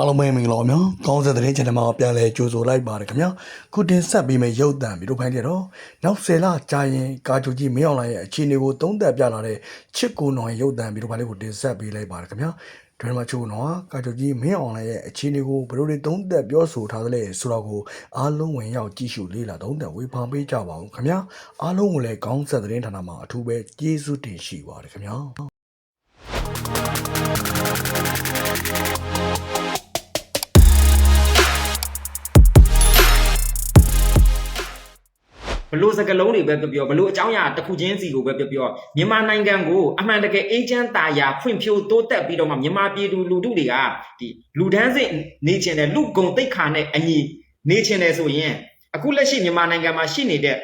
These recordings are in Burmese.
အားလုံးပဲမင်္ဂလာပါများကောင်းစက်တဲ့ချန်နယ်မှာပြန်လဲကြိုဆိုလိုက်ပါတယ်ခင်ဗျာခုတင်ဆက်ပြီးမယ့်ရုပ်သံဗီဒီယိုဖိုင်တွေတော့နောက်10လကြာရင်ကာဂျူကြီးမင်းအောင်လိုင်ရဲ့အခြေအနေကိုသုံးသပ်ပြလာတဲ့ချစ်ကိုနောင်ရဲ့ရုပ်သံဗီဒီယိုဖိုင်လေးကိုတင်ဆက်ပေးလိုက်ပါတယ်ခင်ဗျာဒရမချိုနောင်ကကာဂျူကြီးမင်းအောင်လိုင်ရဲ့အခြေအနေကိုဘယ်လိုတွေသုံးသပ်ပြောဆိုထားသလဲဆိုတော့ကိုအားလုံးဝင်ရောက်ကြည့်ရှုလေ့လာသုံးသပ်ဝေဖန်ပေးကြပါဦးခင်ဗျာအားလုံးကိုလည်းကောင်းစက်တဲ့ဌာနမှာအထူးပဲကျေးဇူးတင်ရှိပါတယ်ခင်ဗျာ ဘလို့စကလုံးတွေပဲပြောပြောဘလို့အကြောင်းအရာတစ်ခုချင်းစီကိုပဲပြောပြောမြန်မာနိုင်ငံကိုအမှန်တကယ်အေဂျင့်တာယာဖွင့်ဖြိုးတိုးတက်ပြီးတော့မှမြန်မာပြည်သူလူထုတွေကဒီလူဒန်းစစ်နေချင်တဲ့လူဂုံတိတ်ခါနဲ့အညီနေချင်တယ်ဆိုရင်အခုလက်ရှိမြန်မာနိုင်ငံမှာရှိနေတဲ့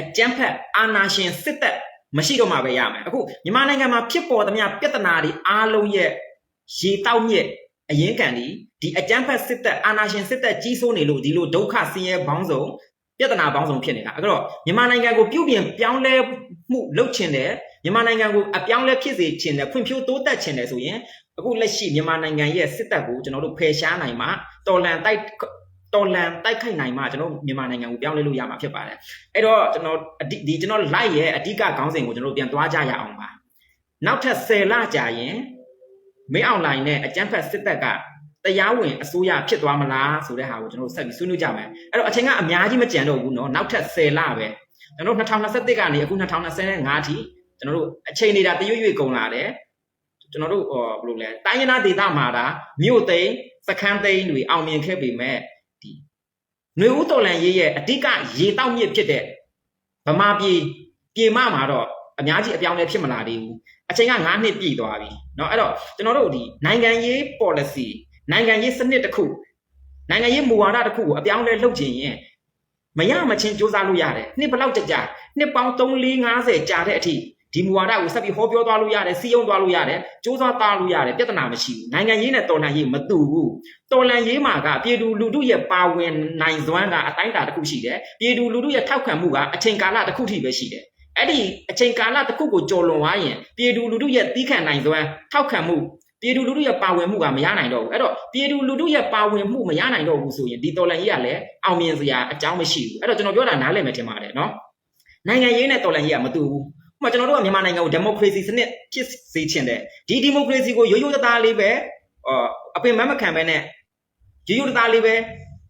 အကြမ်းဖက်အာဏာရှင်စစ်တပ်မရှိတော့မှပဲရမယ်အခုမြန်မာနိုင်ငံမှာဖြစ်ပေါ်သမျှပြဿနာတွေအားလုံးရဲ့ရေတောက်မြက်အရင်ကန်ဒီဒီအကြမ်းဖက်စစ်တပ်အာဏာရှင်စစ်တပ်ကြီးစိုးနေလို့ဒီလိုဒုက္ခဆင်းရဲပေါင်းစုံ ပြဿနာပေါင်းစုံဖြစ်နေတာအဲ့တော့မြန်မာနိုင်ငံကိုပြုပြင်ပြောင်းလဲမှုလုပ်ချင်တယ်မြန်မာနိုင်ငံကိုအပြောင်းလဲဖြစ်စေချင်တယ်ဖွံ့ဖြိုးတိုးတက်ချင်တယ်ဆိုရင်အခုလက်ရှိမြန်မာနိုင်ငံရဲ့စစ်တပ်ကိုကျွန်တော်တို့ဖယ်ရှားနိုင်မှတော်လန်တိုက်တော်လန်တိုက်ခိုက်နိုင်မှကျွန်တော်မြန်မာနိုင်ငံကိုပြောင်းလဲလို့ရမှာဖြစ်ပါတယ်အဲ့တော့ကျွန်တော်အဓိဒီကျွန်တော် live ရဲ့အဓိကခေါင်းစဉ်ကိုကျွန်တော်တို့ပြန်သွားကြရအောင်ပါနောက်ထပ်10လကြာရင်မင်းအောင်လိုင်းနဲ့အကြမ်းဖက်စစ်တပ်က တရားဝင်အစိုးရဖြစ်သွားမလားဆိုတဲ့ဟာကိုကျွန်တော်တို့ဆက်ပြီးဆွေးနွေးကြမယ် အဲ့တော့အချိန်ကအများကြီးမကြံတော့ဘူးเนาะနောက်ထပ်10လပဲကျွန်တော်တို့2021ကနေအခု2025အထိကျွန်တော်တို့အချိန်နေတာတရွေ့ရွေ့ကုန်လာတယ်ကျွန်တော်တို့ဟောဘယ်လိုလဲတိုင်းရင်းသားဒေသမှာဒါမြို့သိမ်းစခန်းသိမ်းတွေအောင်မြင်ခဲ့ပေမဲ့ဒီຫນွေဦးတော်လန်ရေးရဲ့အဓိကရေတောက်မြစ်ဖြစ်တဲ့ဗမာပြည်ပြည်မမှာတော့အများကြီးအပြောင်းအလဲဖြစ်မလာသေးဘူးအချိန်က9နှစ်ပြည့်သွားပြီเนาะအဲ့တော့ကျွန်တော်တို့ဒီနိုင်ငံရေး policy နိုင်ငံရေးစနစ်တစ်ခုနိုင်ငံရေးမူဝါဒတစ်ခုကိုအပြောင်းအလဲလုပ်ချင်ရင်မရမချင်းစူးစမ်းလို့ရတယ်နှစ်ဘယ်လောက်ကြာကြာနှစ်ပေါင်း3 4 50ကြာတဲ့အထိဒီမူဝါဒကိုဆက်ပြီးဟောပြောသွားလို့ရတယ်စီးရုံသွားလို့ရတယ်စူးစမ်းသားလို့ရတယ်ပြဿနာမရှိဘူးနိုင်ငံရေးနဲ့တော်လှန်ရေးမတူဘူးတော်လှန်ရေးမှာကပြည်သူလူထုရဲ့ပါဝင်နိုင်စွမ်းကအတိုင်းအတာတစ်ခုရှိတယ်ပြည်သူလူထုရဲ့ထောက်ခံမှုကအချိန်ကာလတစ်ခုထိပဲရှိတယ်အဲ့ဒီအချိန်ကာလတစ်ခုကိုကျော်လွန်သွားရင်ပြည်သူလူထုရဲ့တီးခံနိုင်စွမ်းထောက်ခံမှု ပြည်သူလူထုရဲ့ပါဝင်မှုကမရနိုင်တော့ဘူးအဲ့တော့ပြည်သူလူထုရဲ့ပါဝင်မှုမရနိုင်တော့ဘူးဆိုရင်ဒီတော်လှန်ရေးကလည်းအောင်မြင်စရာအကြောင်းမရှိဘူးအဲ့တော့ကျွန်တော်ပြောတာနားလည်မယ်ထင်ပါတယ်နော်နိုင်ငံရေးနဲ့တော်လှန်ရေးကမတူဘူးဥပမာကျွန်တော်တို့ကမြန်မာနိုင်ငံကိုဒီမိုကရေစီစနစ်ဖြစ်စေချင်တယ်ဒီဒီမိုကရေစီကိုရိုးရိုးသားသားလေးပဲအော်အပင်မမခံပဲနဲ့ရိုးရိုးသားသားလေးပဲ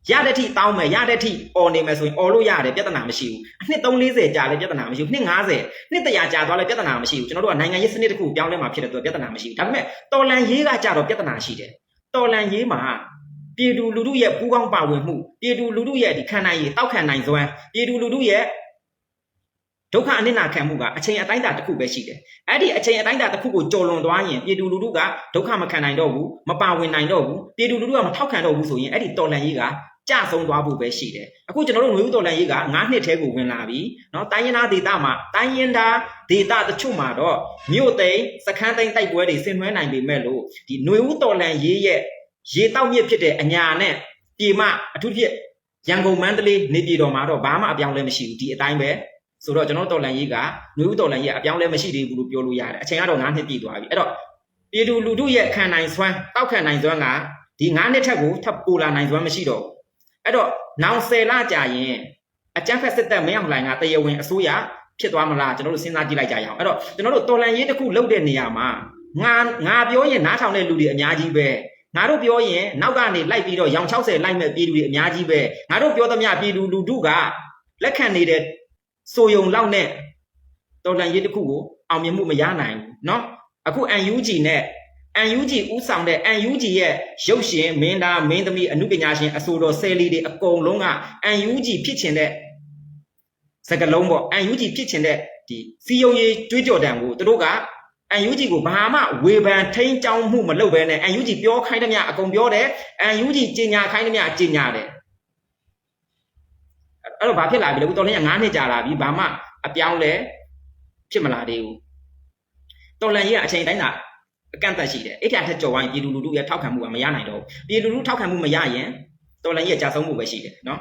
ရတဲ့ထိတောင်းမယ်ရတဲ့ထိអော်နေမယ်ဆိုရင်អော်လို့ရတယ်ပြဿနာမရှိဘူးအနှစ်340ကြာလည်းပြဿနာမရှိဘူးနှစ်90နှစ်100ကြာသွားလည်းပြဿနာမရှိဘူးကျွန်တော်တို့ကနိုင်ငံရေးစနစ်တစ်ခုပြောင်းလဲမှာဖြစ်တဲ့အတွက်ပြဿနာမရှိဘူးဒါပေမဲ့တော်လန်ရေးကကြတော့ပြဿနာရှိတယ်တော်လန်ရေးမှာပြည်သူလူထုရဲ့ပူးပေါင်းပါဝင်မှုပြည်သူလူထုရဲ့ဒီခံနိုင်ရည်တောက်ခံနိုင်စွမ်းပြည်သူလူထုရဲ့ဒုက္ခအနစ်နာခံမှုကအချိန်အတိုင်းအတာတစ်ခုပဲရှိတယ်အဲ့ဒီအချိန်အတိုင်းအတာတစ်ခုကိုကျော်လွန်သွားရင်ပြည်သူလူထုကဒုက္ခမခံနိုင်တော့ဘူးမပါဝင်နိုင်တော့ဘူးပြည်သူလူထုကမထောက်ခံတော့ဘူးဆိုရင်အဲ့ဒီတော်လန်ရေးက ကြဆုံးသွားဖို့ပဲရှိတယ်အခုကျွန်တော်တို့ငွေဥတော်လန်ရေးက9နှစ်ထဲကိုဝင်လာပြီเนาะတိုင်းရင်းသားဒေသမှာတိုင်းရင်းသားဒေသတချို့မှာတော့မြို့သိမ်းစခန်းသိမ်းတိုက်ပွဲတွေဆင်နွှဲနိုင်ပေမဲ့လို့ဒီငွေဥတော်လန်ရေးရဲ့ရေတောက်မြစ်ဖြစ်တဲ့အညာနဲ့ပြည်မအထူးဖြင့်ရန်ကုန်မန္တလေးနေပြည်တော်မှာတော့ဘာမှအပြောင်းလဲမရှိဘူးဒီအတိုင်းပဲဆိုတော့ကျွန်တော်တော်လန်ရေးကຫນွေဦးတော်လန်ရေးအပြောင်းလဲမရှိသေးဘူးလို့ပြောလို့ရတယ်အချိန်ကတော့9နှစ်ပြည့်သွားပြီအဲ့တော့ပြည်သူလူထုရဲ့ခံနိုင်စွမ်းတောက်ခံနိုင်စွမ်းကဒီ9နှစ်ထက်ကိုထပ်ပိုလာနိုင်စွမ်းမရှိတော့ဘူး အဲ့တော့နောင်10လကြာရင်အကြမ်းဖက်စစ်တပ်မင်းအောင်လှိုင်ကတရားဝင်အစိုးရဖြစ်သွားမလားကျွန်တော်တို့စဉ်းစားကြည့်လိုက်ကြရအောင်အဲ့တော့ကျွန်တော်တို့တော်လန်ရေးတစ်ခုလုပ်တဲ့နေရာမှာငါငါပြောရင်နားထောင်တဲ့လူတွေအများကြီးပဲငါတို့ပြောရင်နောက်ကနေလိုက်ပြီးတော့ရောင်60လိုက်မဲ့ပြည်သူတွေအများကြီးပဲငါတို့ပြောသမျှပြည်သူလူထုကလက်ခံနေတဲ့စိုးယုံလောက်နဲ့တော်လန်ရေးတစ်ခုကိုအောင်မြင်မှုမရနိုင်ဘူးเนาะအခု UNG နဲ့ UNG ဥဆောင်တဲ့ UNG ရဲ့ရုပ်ရှင်မင်းသားမင်းသမီးအမှုပညာရှင်အဆိုတော်ဆယ်လီတွေအကုန်လုံးက UNG ဖြစ်ချင်တဲ့စကလုံးပေါ့ UNG ဖြစ်ချင်တဲ့ဒီစီယုံရေးတွေးကြော်တံကိုသူတို့က UNG ကိုဘာမှဝေဖန်ထိန်းကြောင်းမှုမလုပ်ဘဲနဲ့ UNG ပြောခိုင်းသမျှအကုန်ပြောတယ် UNG ကြီးညာခိုင်းသမျှကြီးညာတယ်အဲ့တော့ဘာဖြစ်လာပြီလဲဦးတော်လင်းက9နှစ်ကြာလာပြီဘာမှအပြောင်းလဲဖြစ်မလာသေးဘူးတော်လန်ကြီးကအချိန်တိုင်းသာ အကန့်အသတ်ရှိတယ်အဲ့ဒီအထက်ကြော်ဝိုင်းပြည်သူလူထုရဲ့ထောက်ခံမှုကမရနိုင်တော့ဘူးပြည်သူလူထုထောက်ခံမှုမရရင်တော်လန်ကြီးရဲ့ကြာဆုံးမှုပဲရှိတယ်နော်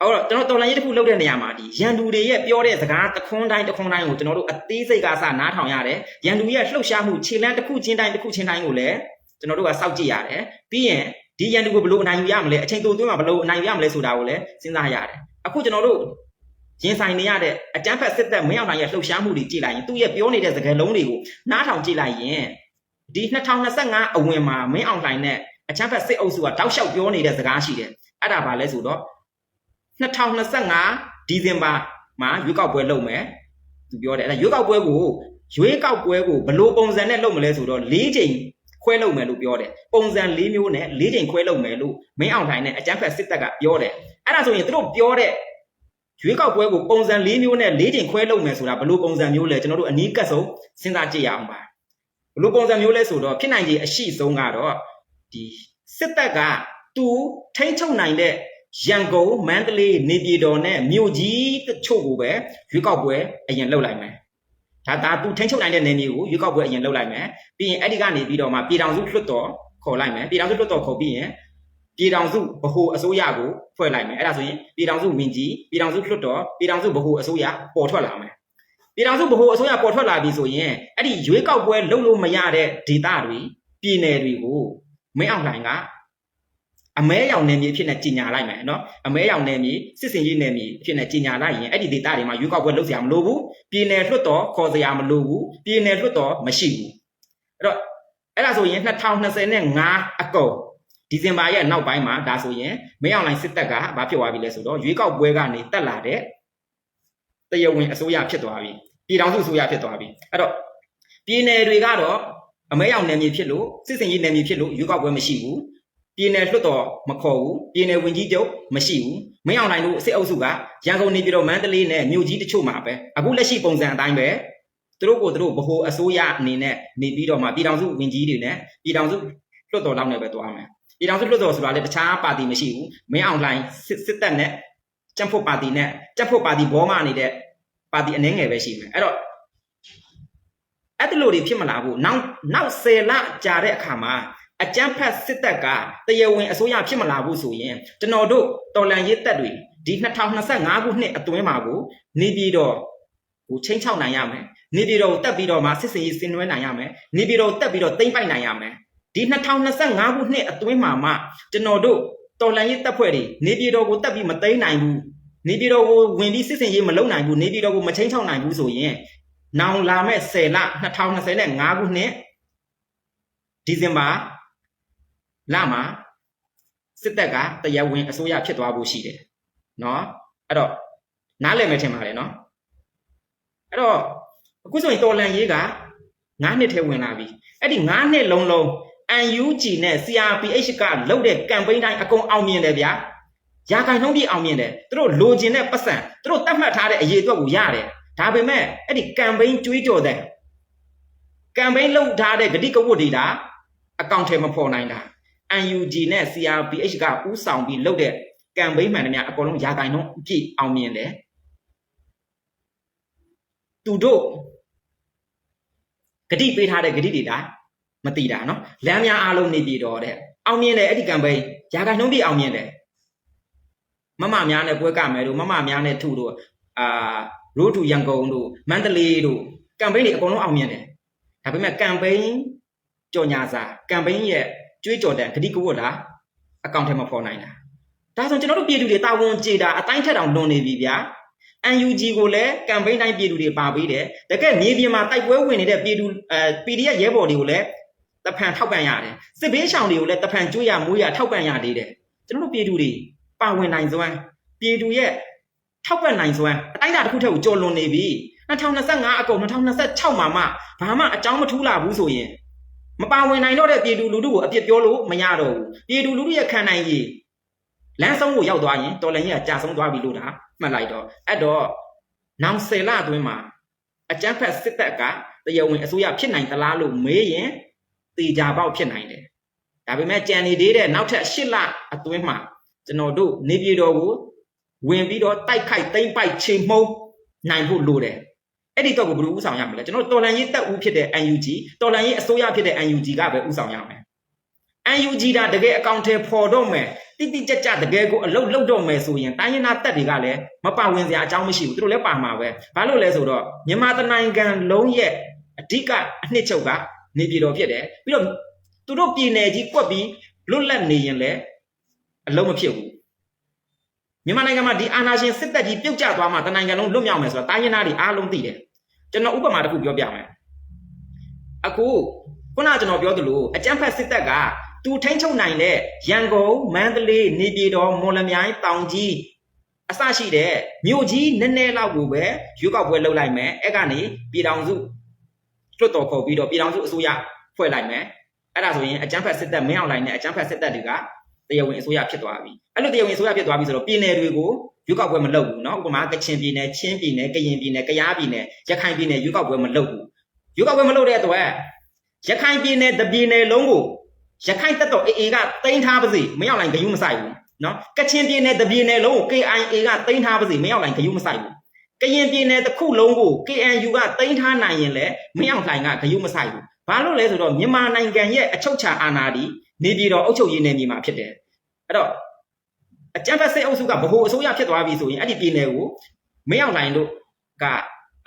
အဲ့တော့ကျွန်တော်တော်လန်ကြီးတစ်ခုလုပ်တဲ့နေရာမှာဒီရန်သူတွေရဲ့ပြောတဲ့စကားတခွန်းတိုင်းတခွန်းတိုင်းကိုကျွန်တော်တို့အသေးစိတ်ကစနားထောင်ရတယ်ရန်သူရဲ့လှုပ်ရှားမှုခြေလမ်းတစ်ခုချင်းတိုင်းတစ်ခုချင်းတိုင်းကိုလည်းကျွန်တော်တို့ကစောင့်ကြည့်ရတယ်ပြီးရင်ဒီရန်သူကိုဘယ်လိုအနိုင်ယူရမလဲအချိန်တိုအတွင်းမှာဘယ်လိုအနိုင်ယူရမလဲဆိုတာကိုလည်းစဉ်းစားရတယ်အခုကျွန်တော်တို့ရင်ဆိုင်နေရတဲ့အကြမ်းဖက်စစ်တပ်မင်းအောင်လှိုင်ရဲ့လှုပ်ရှားမှုတွေကြည့်လိုက်ရင်သူ့ရဲ့ပြောနေတဲ့စကားလုံးတွေကိုနားထောင်ကြည့်လိုက်ရင် ဒီ2025အဝင်မှာမင်းအောင်လှိုင်နဲ့အချမ်းဖက်စစ်အုပ်စုကတောက်လျှောက်ပြောနေတဲ့စကားရှိတယ်အဲ့ဒါဘာလဲဆိုတော့2025ဒီဇင်ဘာမှာရွေးကောက်ပွဲလုပ်မယ်သူပြောတယ်အဲ့ဒါရွေးကောက်ပွဲကိုရွေးကောက်ပွဲကိုဘယ်လိုပုံစံနဲ့လုပ်မလဲဆိုတော့၄ချိန်ခွဲလုပ်မယ်လို့ပြောတယ်ပုံစံ၄မျိုးနဲ့၄ချိန်ခွဲလုပ်မယ်လို့မင်းအောင်လှိုင်နဲ့အချမ်းဖက်စစ်တပ်ကပြောတယ်အဲ့ဒါဆိုရင်သူတို့ပြောတဲ့ရွေးကောက်ပွဲကိုပုံစံ၄မျိုးနဲ့၄ချိန်ခွဲလုပ်မယ်ဆိုတာဘယ်လိုပုံစံမျိုးလဲကျွန်တော်တို့အနီးကပ်ဆုံးစဉ်းစားကြည့်ရအောင်ပါ ဘယ်လိုပုံစံမျိုးလဲဆိုတော့ဖြစ်နိုင်ခြေအရှိဆုံးကတော့ဒီစစ်တပ်ကသူထိမ့်ချုပ်နိုင်တဲ့ရန်ကုန်မန္တလေးနေပြည်တော်နဲ့မြို့ကြီးတချို့ကိုပဲရွေးကောက်ပွဲအရင်လှုပ်လိုက်မယ်။ဒါဒါသူထိမ့်ချုပ်နိုင်တဲ့နေမျိုးကိုရွေးကောက်ပွဲအရင်လှုပ်လိုက်မယ်။ပြီးရင်အဲ့ဒီကနေပြီးတော့မှပြည်ထောင်စုလွှတ်တော်ခေါ်လိုက်မယ်။ပြည်ထောင်စုလွှတ်တော်ခေါ်ပြီးရင်ပြည်ထောင်စုဗဟိုအစိုးရကိုဖွဲ့လိုက်မယ်။အဲ့ဒါဆိုရင်ပြည်ထောင်စုဝင်ကြီးပြည်ထောင်စုလွှတ်တော်ပြည်ထောင်စုဗဟိုအစိုးရပေါ်ထွက်လာမယ်။ ပြည်ထောင်စုဗဟိုအစိုးရပေါ်ထွက်လာပြီဆိုရင်အဲ့ဒီရွေးကောက်ပွဲလှုပ်လို့မရတဲ့ဒေသတွေပြည်နယ်တွေကိုမင်းအောင်လှိုင်ကအမဲရောင်နယ်မြေအဖြစ်နဲ့ကြီးညာလိုက်မယ်နော်အမဲရောင်နယ်မြေစစ်စင်ရေးနယ်မြေအဖြစ်နဲ့ကြီးညာလိုက်ရင်အဲ့ဒီဒေသတွေမှာရွေးကောက်ပွဲလုပ်စရာမလိုဘူးပြည်နယ်လွှတ်တော်ခေါ်စရာမလိုဘူးပြည်နယ်လွှတ်တော်မရှိဘူးအဲ့တော့အဲ့ဒါဆိုရင်2025အကုန်ဒီဇင်ဘာရဲ့နောက်ပိုင်းမှာဒါဆိုရင်မင်းအောင်လှိုင်စစ်တပ်ကဘာဖြစ်သွားပြီလဲဆိုတော့ရွေးကောက်ပွဲကနေတက်လာတဲ့ တရားဝင်အစိုးရဖြစ်သွားပြီပြည်ထောင်စုအစိုးရဖြစ်သွားပြီအဲ့တော့ပြည်နယ်တွေကတော့အမဲရောင်နယ်မြေဖြစ်လို့စစ်စင်ရေးနယ်မြေဖြစ်လို့ရွေးကောက်ပွဲမရှိဘူးပြည်နယ်လွှတ်တော်မခေါ်ဘူးပြည်နယ်ဝင်ကြီးချုပ်မရှိဘူးမင်းအောင်လှိုင်တို့စစ်အုပ်စုကရန်ကုန်နေပြည်တော်မန္တလေးနဲ့မြို့ကြီးတချို့မှာပဲအခုလက်ရှိပုံစံအတိုင်းပဲသူတို့ကိုသူတို့ဗဟိုအစိုးရအနေနဲ့နေပြီးတော့မှပြည်ထောင်စုဝင်ကြီးတွေနဲ့ပြည်ထောင်စုလွှတ်တော်လောက်နဲ့ပဲသွားမယ်ပြည်ထောင်စုလွှတ်တော်ဆိုတာလည်းတခြားပါတီမရှိဘူးမင်းအောင်လှိုင်စစ်စစ်တပ်နဲ့ ကြက်ဖို့ပါတီနဲ့ကြက်ဖို့ပါတီဘောမနေတဲ့ပါတီအနှဲငယ်ပဲရှိမယ်အဲ့တော့အဲ့ဒီလိုတွေဖြစ်မလာဘူးနောက်နောက်10လကြာတဲ့အခါမှာအကြမ်းဖက်စစ်တပ်ကတရားဝင်အစိုးရဖြစ်မလာဘူးဆိုရင်ကျွန်တော်တို့တော်လန်ရေးတပ်တွေဒီ2025ခုနှစ်အတွင်းမှာကိုနေပြည်တော်ကိုချင်းချောက်နိုင်ရမယ်နေပြည်တော်ကိုတက်ပြီးတော့မှစစ်စင်ရေးဆင်နွှဲနိုင်ရမယ်နေပြည်တော်ကိုတက်ပြီးတော့တိမ့်ပိုက်နိုင်ရမယ်ဒီ2025ခုနှစ်အတွင်းမှာမှကျွန်တော်တို့ တော်လှန်ရေးတပ်ဖွဲ့တွေနေပြည်တော်ကိုတက်ပြီးမသိမ်းနိုင်ဘူးနေပြည်တော်ကိုဝင်ပြီးစစ်စင်ရေးမလုပ်နိုင်ဘူးနေပြည်တော်ကိုမချင်းချောက်နိုင်ဘူးဆိုရင်နောင်လာမဲ့10လ2025ခုနှစ်ဒီဇင်ဘာလမှာစစ်တပ်ကတရားဝင်အစိုးရဖြစ်သွားဖို့ရှိတယ်နော်အဲ့တော့နားလည်မယ်ထင်ပါတယ်နော်အဲ့တော့အခုဆိုရင်တော်လန်ရေးက9နှစ်ထဲဝင်လာပြီအဲ့ဒီ9နှစ်လုံးလုံး UNG နဲ့ CRPH ကလုပ်တဲ့ကမ်ပိန်းတိုင်းအကုန်အောင်မြင်တယ်ဗျာရာခိုင်နှုန်းပြည့်အောင်မြင်တယ်သူတို့လိုချင်တဲ့ပတ်စံသူတို့တတ်မှတ်ထားတဲ့အရေးအတွက်ကိုရတယ်ဒါပေမဲ့အဲ့ဒီကမ်ပိန်းကြွေးကြော်တဲ့ကမ်ပိန်းလုပ်ထားတဲ့ဂတိကဝတ်တွေဒါအကောင့်ထဲမဖော်နိုင်တာ UNG နဲ့ CRPH ကဥဆောင်ပြီးလုပ်တဲ့ကမ်ပိန်းမှန်သမျှအကုန်လုံးရာဂိုင်နှုန်းအပြည့်အောင်မြင်တယ်သူတို့ဂတိပေးထားတဲ့ဂတိတွေဒါ မတိတာနော်လမ်းများအားလုံးနေပြည်တော်တဲ့အောင်မြင်တယ်အဲ့ဒီကမ်ပိန်းရာဂိုင်နှုန်းပြည့်အောင်မြင်တယ်မမများနဲ့ပွဲကမယ်တို့မမများနဲ့ထုတို့အာရိုးထူရန်ကုန်တို့မန္တလေးတို့ကမ်ပိန်းတွေအကုန်လုံးအောင်မြင်တယ်ဒါပေမဲ့ကမ်ပိန်းကြော်ညာစာကမ်ပိန်းရဲ့ကြွေးကြော်တဲ့ဂတိကဝတ်လားအကောင့်ထဲမှာဖော်နိုင်တာဒါဆိုကျွန်တော်တို့ပြည်သူတွေတာဝန်ကြေတာအတိုင်းထက်တောင်လွန်နေပြီဗျာ UNG ကိုလည်းကမ်ပိန်းတိုင်းပြည်သူတွေပါပေးတယ်တကယ်မြေပြင်မှာတိုက်ပွဲဝင်နေတဲ့ပြည်သူအဲ PDF ရဲဘော်တွေကိုလည်း တဖန်ထောက်ပံ့ရတယ်စစ်ဘေးရှောင်တွေကိုလည်းတဖန်ကျွေးရမွေးရထောက်ပံ့ရသေးတယ်ကျွန်တော်တို့ပြည်သူတွေပါဝင်နိုင်စွမ်းပြည်သူရဲ့ထောက်ပံ့နိုင်စွမ်းအတိုင်းအတာတစ်ခုထက်ကိုကျော်လွန်နေပြီ2025အကုန်2026မှာမှဘာမှအကြောင်းမထူးလာဘူးဆိုရင်မပါဝင်နိုင်တော့တဲ့ပြည်သူလူထုကိုအပြစ်ပြောလို့မရတော့ဘူးပြည်သူလူထုရဲ့ခံနိုင်ရည်လမ်းဆုံးကိုရောက်သွားရင်တော်လည်းကြီးကကြာဆုံးသွားပြီလို့ဒါမှတ်လိုက်တော့အဲ့တော့နောင်10လအတွင်းမှာအကြမ်းဖက်စစ်တပ်ကတရားဝင်အစိုးရဖြစ်နိုင်သလားလို့မေးရင် တေချာပေါက်ဖြစ်နိုင်တယ်ဒါပေမဲ့ကြံနေသေးတဲ့နောက်ထပ်8လအတွင်းမှာကျွန်တော်တို့နေပြည်တော်ကိုဝင်ပြီးတော့တိုက်ခိုက်သိမ့်ပိုက်ချိန်မှုန်းနိုင်ဖို့လိုတယ်အဲ့ဒီတော့ကိုဘယ်လိုဥဆောင်ရမလဲကျွန်တော်တော်လန်ရေးတက်ဦးဖြစ်တဲ့ UNG တော်လန်ရေးအစိုးရဖြစ်တဲ့ UNG ကပဲဥဆောင်ရမယ် UNG ဒါတကယ်အကောင့်ထဲပေါ်တော့မယ်တိတိကျကျတကယ်ကိုအလုတ်လုတ်တော့မယ်ဆိုရင်တိုင်းရင်းသားတက်တွေကလည်းမပါဝင်စရာအကြောင်းမရှိဘူးသူတို့လည်းပါမှာပဲဘာလို့လဲဆိုတော့မြန်မာတနိုင်ငံလုံးရဲ့အဓိကအနှစ်ချုပ်က နေပြည်တော်ဖြစ်တယ်ပြီးတော့သူတို့ပြည်နယ်ကြီးကွက်ပြီးလွတ်လပ်နေရင်လည်းအလုံးမဖြစ်ဘူးမြန်မာနိုင်ငံမှာဒီအာဏာရှင်စစ်တပ်ကြီးပြုတ်ကျသွားမှတနိုင်ငံလုံးလွတ်မြောက်မယ်ဆိုတာတိုင်းရင်းသားတွေအားလုံးသိတယ်ကျွန်တော်ဥပမာတစ်ခုပြောပြမယ်အခုခုနကကျွန်တော်ပြောသလိုအကြမ်းဖက်စစ်တပ်ကသူထိန်းချုပ်နိုင်တဲ့ရန်ကုန်မန္တလေးနေပြည်တော်မော်လမြိုင်တောင်ကြီးအစရှိတဲ့မြို့ကြီးနည်းနည်းလောက်ကိုပဲရွေးကောက်ပွဲလုပ်လိုက်မယ်အဲ့ကနေပြည်ထောင်စု လွတ်တော်ခေါ်ပြီးတော့ပြည်ထောင်စုအစိုးရဖွဲ့လိုက်မယ်အဲ့ဒါဆိုရင်အကြမ်းဖက်စစ်တပ်မင်းအောင်လှိုင်နဲ့အကြမ်းဖက်စစ်တပ်တွေကတရားဝင်အစိုးရဖြစ်သွားပြီအဲ့လိုတရားဝင်အစိုးရဖြစ်သွားပြီဆိုတော့ပြည်နယ်တွေကိုရွေးကောက်ပွဲမလုပ်ဘူးเนาะဥပမာကချင်ပြည်နယ်ချင်းပြည်နယ်ကရင်ပြည်နယ်ကယားပြည်နယ်ရခိုင်ပြည်နယ်ရွေးကောက်ပွဲမလုပ်ဘူးရွေးကောက်ပွဲမလုပ်တဲ့အတွက်ရခိုင်ပြည်နယ်တပြည်နယ်လုံးကိုရခိုင်တပ်တော် AA ကတင်ထားပါစေမင်းအောင်လှိုင်ဂယုမဆိုင်ဘူးเนาะကချင်ပြည်နယ်တပြည်နယ်လုံးကို KIA ကတင်ထားပါစေမင်းအောင်လှိုင်ဂယုမဆိုင်ဘူး ကရင်ပြည်နယ်တစ်ခုလုံးကို KNU ကတင်ထားနိုင်ရင်လည်းမင်းအောင်လှိုင်ကဂယုမဆိုင်ဘူးဘာလို့လဲဆိုတော့မြန်မာနိုင်ငံရဲ့အချုပ်ချာအာဏာဒီနေပြည်တော်အုပ်ချုပ်ရေးနယ်မြေမှာဖြစ်တယ်အဲ့တော့အကြမ်းဖက်စစ်အုပ်စုကဗဟိုအစိုးရဖြစ်သွားပြီဆိုရင်အဲ့ဒီပြည်နယ်ကိုမင်းအောင်လှိုင်တို့က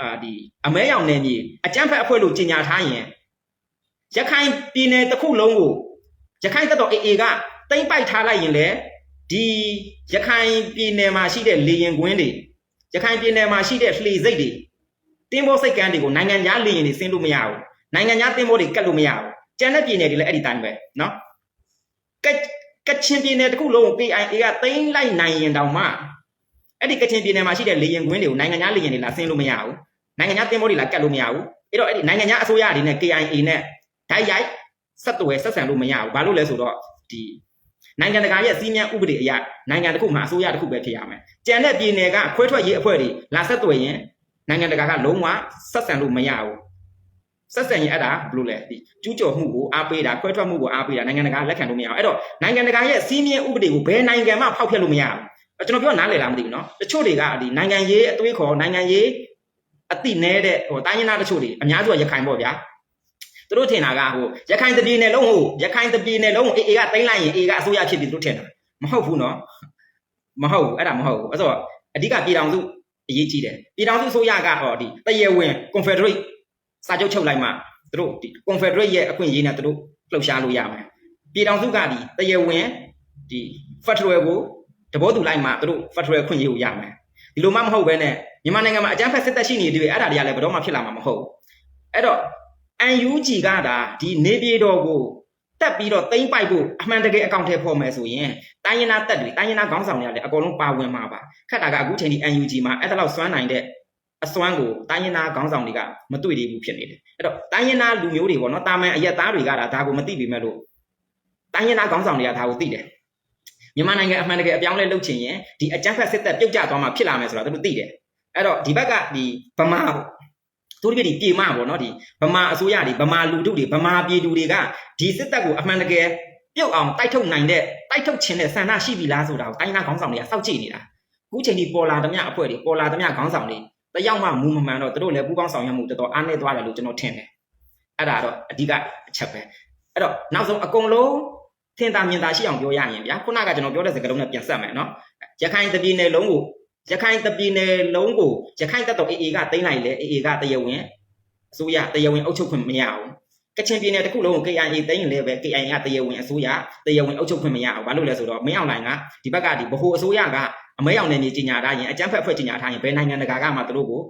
အာဒီအမဲရောင်နယ်မြေအကြမ်းဖက်အဖွဲ့လို့ကြီးညာထားရင်ရခိုင်ပြည်နယ်တစ်ခုလုံးကိုရခိုင်တပ်တော် AA ကတိမ့်ပိုက်ထားလိုက်ရင်လေဒီရခိုင်ပြည်နယ်မှာရှိတဲ့လေရင်ကွင်းတွေ ရခိုင်ပြည်နယ်မှာရှိတဲ့လှေစိတ်တွေတင်းဘောစိတ်ကမ်းတွေကိုနိုင်ငံသားလေရင်တွေဆင်းလို့မရဘူးနိုင်ငံသားတင်းဘောတွေကတ်လို့မရဘူးကျန်တဲ့ပြည်နယ်တွေလည်းအဲ့ဒီတိုင်းပဲနော်ကကချင်ပြည်နယ်တခုလုံးကို KIA ကတိမ့်လိုက်နိုင်ရင်တောင်မှအဲ့ဒီကချင်ပြည်နယ်မှာရှိတဲ့လေရင်ကွင်းတွေကိုနိုင်ငံသားလေရင်တွေလာဆင်းလို့မရဘူးနိုင်ငံသားတင်းဘောတွေလာကတ်လို့မရဘူးအဲ့တော့အဲ့ဒီနိုင်ငံသားအစိုးရအနေနဲ့ KIA နဲ့ဓာတ်ရိုက်ဆက်သွယ်ဆက်ဆံလို့မရဘူးဘာလို့လဲဆိုတော့ဒီ နိုင်ငံတကာရဲ့စည်းမျဉ်းဥပဒေအရနိုင်ငံတစ်ခုမှာအစိုးရတစ်ခုပဲဖြစ်ရမယ်။ကြံတဲ့ပြည်နယ်ကခွဲထွက်ရေးအဖွဲ့တွေလာဆက်သွယ်ရင်နိုင်ငံတကာကလုံးဝဆက်ဆံလို့မရဘူး။ဆက်ဆံရင်အဲ့ဒါဘလို့လဲဒီကျူးကျော်မှုကိုအားပေးတာခွဲထွက်မှုကိုအားပေးတာနိုင်ငံတကာလက်ခံလို့မရအောင်အဲ့တော့နိုင်ငံတကာရဲ့စည်းမျဉ်းဥပဒေကိုဘယ်နိုင်ငံမှဖောက်ဖျက်လို့မရဘူး။ကျွန်တော်ပြောနားလည်လားမသိဘူးနော်။တချို့တွေကဒီနိုင်ငံရေးအသွေးခေါ်နိုင်ငံရေးအတိနဲတဲ့ဟိုတိုင်းရင်းသားတချို့တွေအများစုကရခိုင်ပေါ့ဗျာ သူတို့ထင်တာကဟိုရခိုင်တပြည်နယ်လုံးဟိုရခိုင်တပြည်နယ်လုံးအေအေကတိမ့်လိုက်ရင်အေကအစိုးရဖြစ်ပြီသူတို့ထင်တာမဟုတ်ဘူးနော်မဟုတ်ဘူးအဲ့ဒါမဟုတ်ဘူးအဲ့ဆိုအဓိကပြည်တော်စုအရေးကြီးတယ်ပြည်တော်စုအစိုးရကဟောဒီတရားဝင် confederate စာချုပ်ချုပ်လိုက်မှသူတို့ဒီ confederate ရဲ့အခွင့်အရေးနဲ့သူတို့လှုပ်ရှားလို့ရမယ်ပြည်တော်စုကဒီတရားဝင်ဒီ federal ကိုတဘောသူလိုက်မှသူတို့ federal ခွင့်ရေးကိုရမယ်ဒီလိုမှမဟုတ်ဘဲနဲ့မြန်မာနိုင်ငံမှာအကြမ်းဖက်စစ်တပ်ရှိနေတယ်အဲ့ဒါတွေကလည်းဘယ်တော့မှဖြစ်လာမှာမဟုတ်ဘူးအဲ့တော့ UNG ကဒါဒီနေပြည်တော်ကိုတက်ပြီးတော့တိမ့်ပိုက်ဖို့အမှန်တကယ်အကောင့်ထဲပေါ်မယ်ဆိုရင်တိုင်းရင်းသားတက်တွေတိုင်းရင်းသားခေါင်းဆောင်တွေကလည်းအကုန်လုံးပါဝင်မှာပါခက်တာကအခုချိန်ဒီ UNG မှာအဲ့ဒါလောက်စွမ်းနိုင်တဲ့အစွမ်းကိုတိုင်းရင်းသားခေါင်းဆောင်တွေကမတွေ့သေးဘူးဖြစ်နေတယ်အဲ့တော့တိုင်းရင်းသားလူမျိုးတွေပေါ့နော်တာမန်အရက်သားတွေကဒါဒါကိုမသိပေမဲ့လို့တိုင်းရင်းသားခေါင်းဆောင်တွေကဒါကိုသိတယ်မြန်မာနိုင်ငံအမှန်တကယ်အပြောင်းလဲလုပ်ချင်ရင်ဒီအကြမ်းဖက်စစ်တပ်ပြုတ်ကျသွားမှဖြစ်လာမယ်ဆိုတာသူတို့သိတယ်အဲ့တော့ဒီဘက်ကဒီဗမာ သူတို့ကဒီပြေမပေါ့နော်ဒီဗမာအစိုးရတွေဗမာလူထုတွေဗမာပြည်သူတွေကဒီစစ်တပ်ကိုအမှန်တကယ်ပြုတ်အောင်တိုက်ထုတ်နိုင်တဲ့တိုက်ထုတ်ခြင်းတဲ့ဆန္ဒရှိပြီလားဆိုတာကိုတိုင်းရင်းသားခေါင်းဆောင်တွေကစောင့်ကြည့်နေတာအခုချိန်ဒီပေါ်လာသမျှအဖွဲ့တွေပေါ်လာသမျှခေါင်းဆောင်တွေတယောက်မှမူမမှန်တော့တို့လည်းပူပေါင်းဆောင်ရွက်မှုတော်တော်အားနည်းသွားတယ်လို့ကျွန်တော်ထင်တယ်အဲ့ဒါတော့အဓိကအချက်ပဲအဲ့တော့နောက်ဆုံးအကုန်လုံးထင်သာမြင်သာရှိအောင်ပြောရရင်ဗျာခုနကကျွန်တော်ပြောတဲ့စကားလုံးနဲ့ပြန်ဆက်မယ်နော်ရခိုင်တပြည်နယ်လုံးကို ရခိုင်တပြည်နယ်လုံးကိုရခိုင်တပ်တော် AA ကတိမ့်လိုက်လေ AA ကတရားဝင်အစိုးရတရားဝင်အုပ်ချုပ်ခွင့်မရအောင်ကချင်ပြည်နယ်တစ်ခုလုံးကို KIA တိမ့်ရင်လည်းပဲ KIA ကတရားဝင်အစိုးရတရားဝင်အုပ်ချုပ်ခွင့်မရအောင်ဘာလို့လဲဆိုတော့မင်းအောင်လိုင်ကဒီဘက်ကဒီဗဟိုအစိုးရကအမဲအောင်နယ်မြေကြီးညာထားရင်အကြမ်းဖက်ဖွဲ့ကြီးညာထားရင်ဘယ်နိုင်ငံတကာကမှသူတို့ကို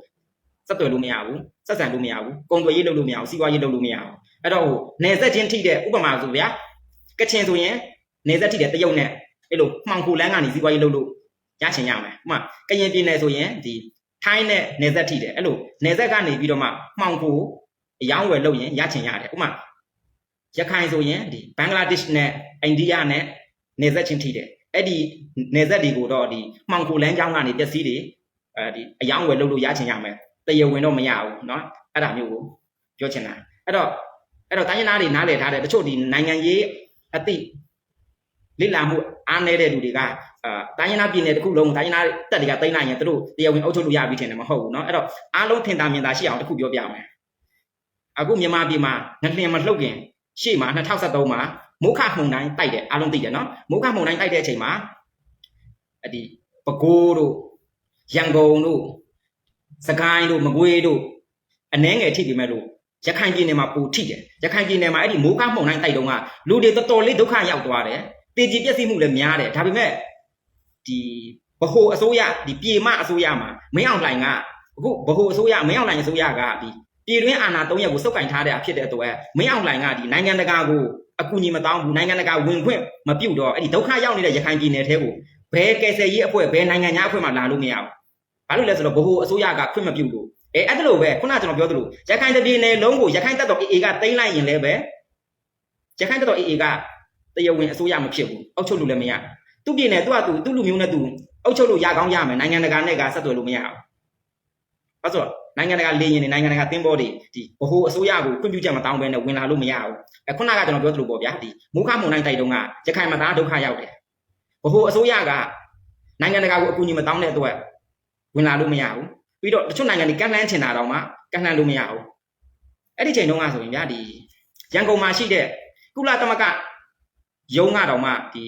ဆက်သွယ်လို့မရဘူးဆက်ဆံလို့မရဘူးကုန်သွယ်ရေးလုပ်လို့မရဘူးစီးပွားရေးလုပ်လို့မရဘူးအဲ့တော့ဟိုနယ်စပ်ချင်းထိတဲ့ဥပမာဆိုဗျာကချင်ဆိုရင်နယ်စပ်ထိတဲ့တရုတ်နဲ့အဲ့လိုမှောင်ခိုလန်းကနေစီးပွားရေးလုပ်လို့ ရချင်ရမယ်ဥပမာကရင်ပြည်နယ်ဆိုရင်ဒီထိုင်းနဲ့နယ်စပ်ထိတယ်အဲ့လိုနယ်စပ်ကနေပြီးတော့မှမှောင်ခိုအယောင်းဝယ်လုပ်ရင်ရချင်ရတယ်ဥပမာရခိုင်ဆိုရင်ဒီဘင်္ဂလားဒေ့ရှ်နဲ့အိန္ဒိယနဲ့နယ်စပ်ချင်းထိတယ်အဲ့ဒီနယ်စပ်တွေကိုတော့ဒီမှောင်ခိုလန်းကြောင်းကနေပျက်စီးတွေအဲဒီအယောင်းဝယ်လုပ်လို့ရချင်ရမယ်တရားဝင်တော့မရဘူးเนาะအဲ့ဒါမျိုးကိုပြောချင်တာအဲ့တော့အဲ့တော့တိုင်းရင်းသားတွေနားလည်ထားတယ်တချို့ဒီနိုင်ငံရေးအသိ လိလာမှုအားနည်းတဲ့လူတွေကအာတိုင်းရင်းသားပြည်နယ်တစ်ခုလုံးတိုင်းရင်းသားတက်တွေကတိမ့်နိုင်ရင်သူတို့တရားဝင်အုပ်ချုပ်လို့ရပြီထင်တယ်မဟုတ်ဘူးเนาะအဲ့တော့အားလုံးထင်သာမြင်သာရှိအောင်တစ်ခုပြောပြမယ်အခုမြန်မာပြည်မှာငလျင်မလှုပ်ခင်ရှေ့မှာ2013မှာမိုးခမှုန်တိုင်းတိုက်တယ်အားလုံးသိတယ်เนาะမိုးခမှုန်တိုင်းတိုက်တဲ့အချိန်မှာအဒီပဲခူးတို့ရန်ကုန်တို့စကိုင်းတို့မကွေးတို့အနှဲငယ်ထိပြီမဲ့လို့ ရခိုင်ပြည်နယ်မှာပူထိတယ်ရခိုင်ပြည်နယ်မှာအဲ့ဒီမိုးကားမှုန်တိုင်းတိုက်တုန်းကလူတွေတော်တော်လေးဒုက္ခရောက်သွားတယ် တေကြီးပြည့်စည်မှုလည်းများတယ်ဒါပေမဲ့ဒီဗဟိုအစိုးရဒီပြည်မအစိုးရမှာမင်းအောင်လှိုင်ကအခုဗဟိုအစိုးရမင်းအောင်လှိုင်အစိုးရကဒီပြည်တွင်းအာဏာ၃ရပ်ကိုစုပ်ကင်ထားတဲ့အဖြစ်တဲ့အတွက်မင်းအောင်လှိုင်ကဒီနိုင်ငံတကာကိုအကူအညီမတောင်းဘူးနိုင်ငံတကာဝင်ခွင့်မပြုတ်တော့အဲ့ဒီဒုက္ခရောက်နေတဲ့ရခိုင်ပြည်နယ်ထဲကိုဘယ်ကယ်ဆယ်ရေးအဖွဲ့ဘယ်နိုင်ငံညာအဖွဲ့မှလာလို့မရဘူးဘာလို့လဲဆိုတော့ဗဟိုအစိုးရကခွင့်မပြုလို့အဲအဲ့ဒါလိုပဲခုနကကျွန်တော်ပြောသလိုရခိုင်တပြည်နယ်လုံးကိုရခိုင်တပ်တော် AA ကတိမ့်လိုက်ရင်လည်းပဲရခိုင်တပ်တော် AA က တရားဝင်အစိုးရမဖြစ်ဘူးအောက်ချုပ်လို့လည်းမရသူ့ပြည်နယ်သူ့ဟာသူသူ့လူမျိုးနဲ့သူအောက်ချုပ်လို့ရကောင်းရမယ်နိုင်ငံတကာနဲ့ကဆက်သွယ်လို့မရဘူးအဲ့ဆိုနိုင်ငံတကာလေရင်တွေနိုင်ငံတကာတင်းဘောတွေဒီဘဟိုအစိုးရကိုခွင့်ပြုချက်မတောင်းဘဲနဲ့ဝင်လာလို့မရဘူးအဲခုနကကျွန်တော်ပြောသလိုပေါ့ဗျာဒီမူခမုံတိုင်းတိုက်တုန်းကရခိုင်မှာသားဒုက္ခရောက်တယ်ဘဟိုအစိုးရကနိုင်ငံတကာကိုအကူအညီမတောင်းတဲ့အတွက်ဝင်လာလို့မရဘူးပြီးတော့တချို့နိုင်ငံတွေကန့်လန်းချင်တာတော့မှကန့်လန်းလို့မရဘူးအဲ့ဒီချိန်တုန်းကဆိုရင်ဗျာဒီရန်ကုန်မှာရှိတဲ့ကုလသမဂ္ဂ ယုံကတော့မှဒီ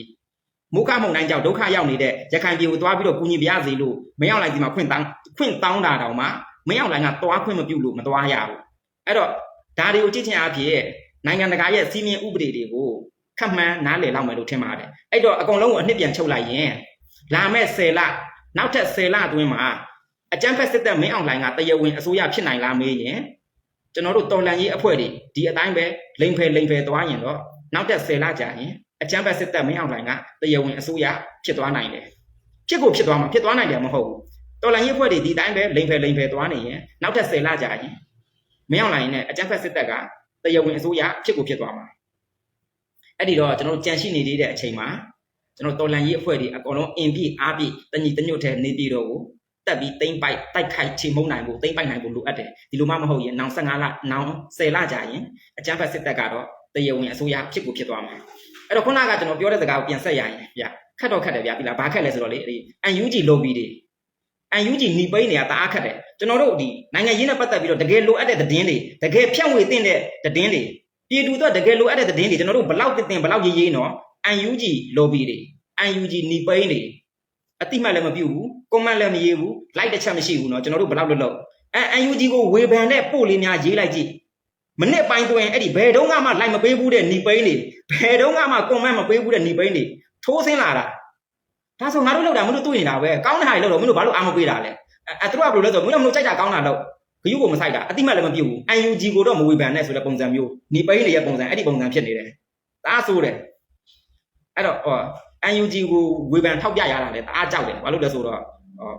မုခမုံတိုင်းကြောင့်ဒုက္ခရောက်နေတဲ့ရခိုင်ပြည်ကိုသွားပြီးတော့ကူညီပြရစီလို့မရောက်လိုက်ဒီမှာခွင့်တောင်းခွင့်တောင်းတာတော့မှမရောက်လိုက်ကသွားခွင့်မပြုလို့မသွားရဘူးအဲ့တော့ဒါတွေကိုကြည့်ချင်အဖြစ်နိုင်ငံတကာရဲ့စီမင်းဥပဒေတွေကိုခက်မှန်းနားလည်လောက်မယ်လို့ထင်ပါတယ်အဲ့တော့အကုန်လုံးကိုအနှစ်ပြန်ချုပ်လိုက်ရင်လာမဲ့10လနောက်ထပ်10လအတွင်းမှာအကြမ်းဖက်စစ်တပ်မင်းအောင်လှိုင်ကတရားဝင်အစိုးရဖြစ်နိုင်လားမေးရင်ကျွန်တော်တို့တော်လန်ရေးအဖွဲ့တွေဒီအတိုင်းပဲလိန်ဖယ်လိန်ဖယ်သွားရင်တော့နောက်တက်10လကြာရင် အကြမ်းဖက်စစ်တပ်မင်းအောင်လှိုင်ကတရားဝင်အစိုးရဖြစ်သွားနိုင်တယ်ဖြစ်ကိုဖြစ်သွားမှာဖြစ်သွားနိုင်တယ်မဟုတ်ဘူးတော်လန်ရေးအဖွဲ့တွေဒီတိုင်းပဲလိန်ဖယ်လိန်ဖယ်သွားနေရင်နောက်တက်10လကြာရင်မင်းအောင်လှိုင်နဲ့အကြမ်းဖက်စစ်တပ်ကတရားဝင်အစိုးရဖြစ်ကိုဖြစ်သွားမှာအဲ့ဒီတော့ကျွန်တော်တို့ကြံရှိနေသေးတဲ့အချိန်မှာကျွန်တော်တော်လန်ရေးအဖွဲ့တွေအကုန်လုံးအင်ပြည့်အားပြည့်တညီတညွတ်ထဲနေပြည်တော်ကိုတက်ပြီးတိမ့်ပိုက်တိုက်ခိုက်ချိန်မုံနိုင်ဖို့တိမ့်ပိုက်နိုင်ဖို့လိုအပ်တယ်ဒီလိုမှမဟုတ်ရင်နောင်15လနောင်10လကြာရင်အကြမ်းဖက်စစ်တပ်ကတော့တရားဝင်အစိုးရဖြစ်ကိုဖြစ်သွားမှာ အဲ့တော့ခုနကကျွန်တော်ပြောတဲ့စကားကိုပြန်ဆက်ရရင်ဗျာခက်တော့ခက်တယ်ဗျာဒီလားဘာခက်လဲဆိုတော့လေဒီ UNG လုပ်ပြီးတယ်အန်ယူဂျီညီပိန်းနေတာတအားခက်တယ်ကျွန်တော်တို့ဒီနိုင်ငံရေးနဲ့ပတ်သက်ပြီးတော့တကယ်လိုအပ်တဲ့သတင်းတွေတကယ်ဖြန့်ဝေသင့်တဲ့သတင်းတွေပြည်သူတို့တကယ်လိုအပ်တဲ့သတင်းတွေကျွန်တော်တို့ဘလောက်တင်တင်ဘလောက်ရေးရေးနော်အန်ယူဂျီလိုဘီတွေအန်ယူဂျီညီပိန်းတွေအတိမတ်လည်းမပြုတ်ဘူးကွန်မန့်လည်းမရေးဘူးလိုက်တစ်ချက်မရှိဘူးနော်ကျွန်တော်တို့ဘလောက်လုပ်လို့အန်ယူဂျီကိုဝေဖန်တဲ့ပို့လေးများရေးလိုက်ကြည့် မနစ်ပိုင်းသွင်းအဲ့ဒီဘယ်တော့မှလိုက်မပေးဘူးတဲ့ညီပိန်းနေဘယ်တော့မှ comment မပေးဘူးတဲ့ညီပိန်းနေထိုးဆင်းလာတာဒါဆိုငါတို့လောက်တာမင်းတို့တွေ့နေတာပဲကောင်းတဲ့ဟာတွေလောက်တော့မင်းတို့ဘာလို့အာမပေးတာလဲအဲသူတို့ကဘယ်လိုလဲဆိုမင်းတို့မင်းတို့ကြိုက်တာကောင်းတာလောက်ဂယုကိုမဆိုင်တာအတိမတ်လည်းမပြုတ်ဘူး UNG ကိုတော့မဝေဖန်နဲ့ဆိုတဲ့ပုံစံမျိုးညီပိန်းနေရဲ့ပုံစံအဲ့ဒီပုံစံဖြစ်နေတယ်ဒါဆိုတယ်အဲ့တော့ဟော UNG ကိုဝေဖန်ထောက်ပြရတာလေတအားကြောက်တယ်ဘာလို့လဲဆိုတော့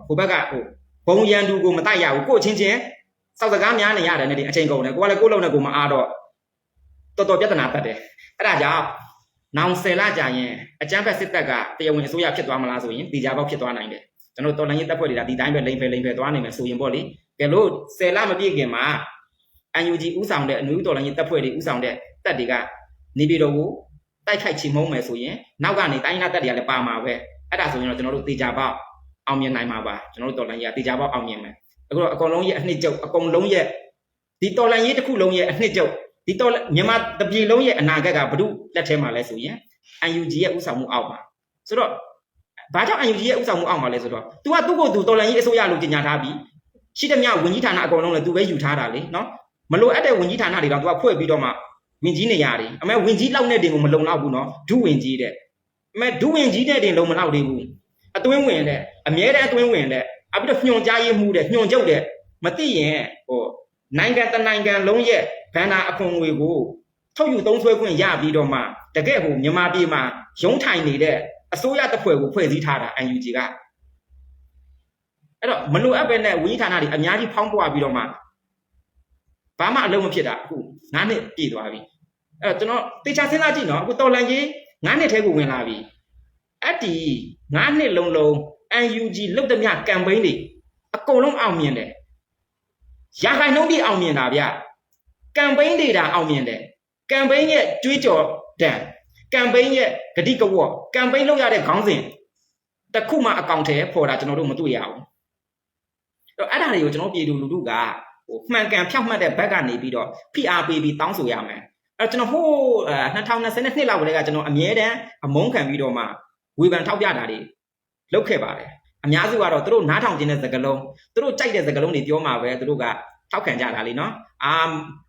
ဟိုဘက်ကဟိုဘုံရန်သူကိုမတိုက်ရဘူးကို့ချင်းချင်း စောက်စကားများနေရတယ်နဲ့ဒီအချိန်ကုန်တယ်ကိုကလည်းကို့လုံးနဲ့ကိုမအားတော့တော်တော်ပြဿနာတက်တယ်အဲ့ဒါကြောင့်နောင်10လကြာရင်အကြမ်းဖက်စစ်တပ်ကတရားဝင်အစိုးရဖြစ်သွားမလားဆိုရင်ဒီကြပေါက်ဖြစ်သွားနိုင်တယ်ကျွန်တော်တော်လိုင်းရေးတပ်ဖွဲ့တွေကဒီတိုင်းပဲလိမ့်ဖယ်လိမ့်ဖယ်သွားနိုင်မယ်ဆိုရင်ပေါ့လေကဲလို့10လမပြည့်ခင်မှာ UNG ဥဆောင်တဲ့အနူတော်လိုင်းရေးတပ်ဖွဲ့တွေဥဆောင်တဲ့တပ်တွေကနေပြည်တော်ကိုတိုက်ခိုက်ချေမှုန်းမယ်ဆိုရင်နောက်ကနေတိုင်းနာတက်တွေကလည်းပါမှာပဲအဲ့ဒါဆိုရင်တော့ကျွန်တော်တို့တေချာပေါက်အောင်မြင်နိုင်မှာပါကျွန်တော်တို့တော်လန်ကြီးကတေချာပေါက်အောင်မြင်မယ် အခုတော့အကောင်လုံးရဲ့အနှစ်ကျုပ်အကောင်လုံးရဲ့ဒီတော်လန်ကြီးတစ်ခုလုံးရဲ့အနှစ်ကျုပ်ဒီတော်မြန်မာတပြည်လုံးရဲ့အနာဂတ်ကဘု து လက်ထဲမှာလဲဆိုရင် UNG ရဲ့ဥဆောင်မှုအောက်မှာဆိုတော့ဘာကြောင့် UNG ရဲ့ဥဆောင်မှုအောက်မှာလဲဆိုတော့ तू ကသူ့ကိုယ်သူတော်လန်ကြီးအစိုးရလို့ကြီးညာထားပြီးရှိတဲ့မြဝင်ကြီးဌာနအကောင်လုံးလဲ तू ပဲယူထားတာလေနော်မလိုအပ်တဲ့ဝင်ကြီးဌာနတွေတော့ तू ကဖွဲ့ပြီးတော့မှ ဝင်ကြီးနေရတယ်အမေဝင်ကြီးလောက်နဲ့တင်ကိုမလုံလောက်ဘူးနော်ဒုဝင်ကြီးတဲ့အမေဒုဝင်ကြီးတဲ့တင်လုံးမလောက်သေးဘူးအတွင်းဝင်တဲ့အမြဲတမ်းအတွင်းဝင်တဲ့ အပြီးတော့ညွန်ကြားရေးမှုတဲ့ညွန်ကျုပ်တဲ့မသိရင်ဟိုနိုင်ငံတနိုင်ငံလုံးရဲ့ဘန္နာအခွန်ငွေကိုထုတ်ယူသုံးစွဲခွင့်ရပြီးတော့မှတကယ်ဟိုမြန်မာပြည်မှာရုံးထိုင်နေတဲ့အစိုးရတပ်ဖွဲ့ကိုဖွဲ့စည်းထားတာ UNG ကအဲ့တော့မလိုအပ်ပဲနဲ့ဝင်းကြီးဌာနတွေအများကြီးဖောင်းပွားပြီးတော့မှဘာမှအလုံးမဖြစ်တာအခု9နှစ်ပြည့်သွားပြီအဲ့တော့ကျွန်တော်တေချာစဉ်းစားကြည့်နော်အခုတော်လန်ကြီး9နှစ်ထဲကိုဝင်လာပြီအဲ့ဒီ9နှစ်လုံးလုံး UNG လုတ်သမျှကမ်ပိန်းတွေအကုန်လုံးအောင်မြင်တယ်ရာခိုင်နှုန်းပြည့်အောင်မြင်တာဗျကမ်ပိန်းတွေဒါအောင်မြင်တယ်ကမ်ပိန်းရဲ့ကြွေးကြော်တန်ကမ်ပိန်းရဲ့ဂတိကဝတ်ကမ်ပိန်းလုပ်ရတဲ့ခေါင်းစဉ်တစ်ခုမှအကောင့်ထဲပေါ်တာကျွန်တော်တို့မတွေ့ရဘူးအဲ့တော့အဲ့ဒါတွေကိုကျွန်တော်ပြည်သူလူထုကဟိုမှန်ကန်ဖြောက်မှတ်တဲ့ဘက်ကနေပြီးတော့ PR ပေးပြီးတောင်းဆိုရမယ်အဲ့တော့ကျွန်တော်ဟိုး2022လောက်ကတည်းကကျွန်တော်အမြဲတမ်းအမုန်းခံပြီးတော့မှဝေဖန်ထောက်ပြတာတွေ လုပ်ခဲ့ပါတယ်အများစုကတော့သူတို့နားထောင်ခြင်းတဲ့စကားလုံးသူတို့ကြိုက်တဲ့စကားလုံးတွေပြောမှာပဲသူတို့ကထောက်ခံကြတာလေနော်အာ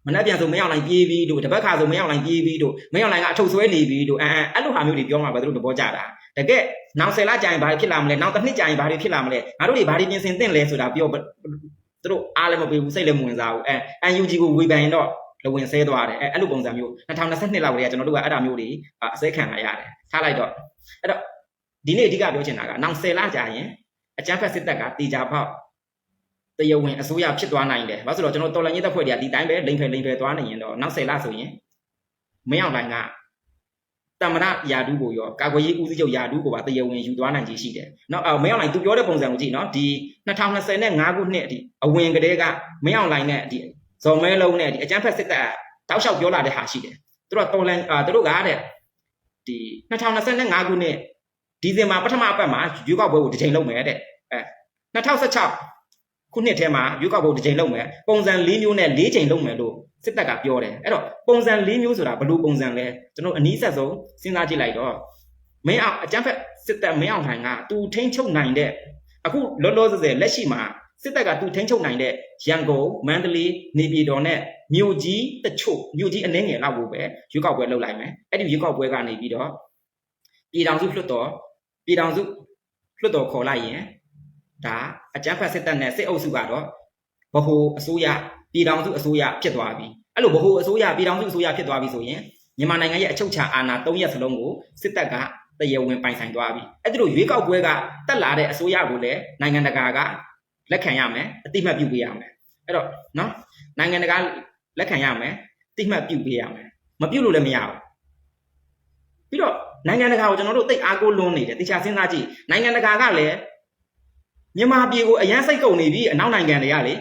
မနှက်ပြန်ဆိုမရောက်နိုင်ပြေးပြီးတို့တပတ်ခါဆိုမရောက်နိုင်ပြေးပြီးတို့မရောက်နိုင်ကအထုပ်ဆွဲနေပြီးတို့အဲအဲအဲ့လိုဟာမျိုးတွေပြောမှာပဲသူတို့သဘောကျတာတကယ်နောက်ဆယ်လကြာရင်ဘာဖြစ်လာမလဲနောက်တစ်နှစ်ကြာရင်ဘာတွေဖြစ်လာမလဲငါတို့တွေဘာတွေပြင်ဆင်သင့်လဲဆိုတာပြောသူတို့အားလည်းမပေးဘူးစိတ်လည်းမဝင်စားဘူးအဲ UNG ကိုဝေဖန်ရင်တော့လဝင်ဆဲသွားတယ်အဲအဲ့လိုပုံစံမျိုး2022လောက်တည်းကကျွန်တော်တို့ကအဲ့ဒါမျိုးတွေအစဲခံလာရတယ်ထားလိုက်တော့အဲ့တော့ ဒီနေ့အဓိကပြောချင်တာကနောက်10လကြာရင်အကြမ်းဖက်စစ်တပ်ကတေချာပေါက်တရားဝင်အစိုးရဖြစ်သွားနိုင်တယ်။ဘာလို့ဆိုတော့ကျွန်တော်တော်လိုင်းရေးတပ်ဖွဲ့တွေကဒီတိုင်းပဲလိမ့်ဖယ်လိမ့်ဖယ်သွားနေရင်တော့နောက်10လဆိုရင်မင်းအောင်လိုင်ကတမရယာဒူးကိုရောကာကွယ်ရေးဦးစီးချုပ်ယာဒူးကိုပါတရားဝင်ယူသွားနိုင်ခြေရှိတယ်။နောက်အော်မင်းအောင်လိုင်သူပြောတဲ့ပုံစံကိုကြည့်နော်ဒီ2025ခုနှစ်အထိအဝင်ကလေးကမင်းအောင်လိုင်နဲ့ဒီဇော်မဲလုံးနဲ့ဒီအကြမ်းဖက်စစ်တပ်တောက်လျှောက်ပြောလာတဲ့ဟာရှိတယ်။သူတို့ကတော်လန်အာသူတို့ကတဲ့ဒီ2025ခုနှစ် ဒီဇင်ဘာပထမအပတ်မှာရွေးကောက်ပွဲကိုတစ်ချိန်လုပ်မယ်တဲ့အဲ2016ခုနှစ်ထဲမှာရွေးကောက်ပွဲတစ်ချိန်လုပ်မယ်ပုံစံ၄မျိုးနဲ့၄ချိန်လုပ်မယ်လို့စစ်တပ်ကပြောတယ်အဲ့တော့ပုံစံ၄မျိုးဆိုတာဘယ်လိုပုံစံလဲကျွန်တော်အနည်းဆက်ဆုံးစဉ်းစားကြည့်လိုက်တော့မင်းအောင်အကြမ်းဖက်စစ်တပ်မင်းအောင်ထိုင်ကသူထိန်းချုပ်နိုင်တဲ့အခုလောလောဆယ်ဆယ်လက်ရှိမှာစစ်တပ်ကသူထိန်းချုပ်နိုင်တဲ့ရန်ကုန်မန္တလေးနေပြည်တော်နဲ့မြို့ကြီးတချို့မြို့ကြီးအနှင်းငယ်လောက်ကိုပဲရွေးကောက်ပွဲလုပ်လိုက်မယ်အဲ့ဒီရွေးကောက်ပွဲကနေပြီးတော့ပြည်ထောင်စုလွှတ်တော် ပြည်ထောင်စုလွှတ်တော်ခေါ်လိုက်ရင်ဒါအကြမ်းဖက်စစ်တပ်နဲ့စစ်အုပ်စုကတော့ဗဟိုအစိုးရပြည်ထောင်စုအစိုးရဖြစ်သွားပြီအဲ့လိုဗဟိုအစိုးရပြည်ထောင်စုအစိုးရဖြစ်သွားပြီဆိုရင်မြန်မာနိုင်ငံရဲ့အချုပ်အခြာအာဏာ၃ရက်စလုံးကိုစစ်တပ်ကတရားဝင်ပိုင်ဆိုင်သွားပြီအဲ့ဒီလိုရွေးကောက်ပွဲကတက်လာတဲ့အစိုးရကိုလည်းနိုင်ငံတကာကလက်ခံရမယ်အတိမတ်ပြုပေးရမယ်အဲ့တော့နော်နိုင်ငံတကာလက်ခံရမယ်အတိမတ်ပြုပေးရမယ်မပြုလို့လည်းမရဘူးပြီးတော့ နိုင်ငံတကာကိုကျွန်တော်တို့သိအားကိုးလွန်းနေတယ်တခြားစဉ်းစားကြည့်နိုင်ငံတကာကလည်းမြန်မာပြည်ကိုအရန်စိတ်ကုန်နေပြီအနောက်နိုင်ငံတွေကလေ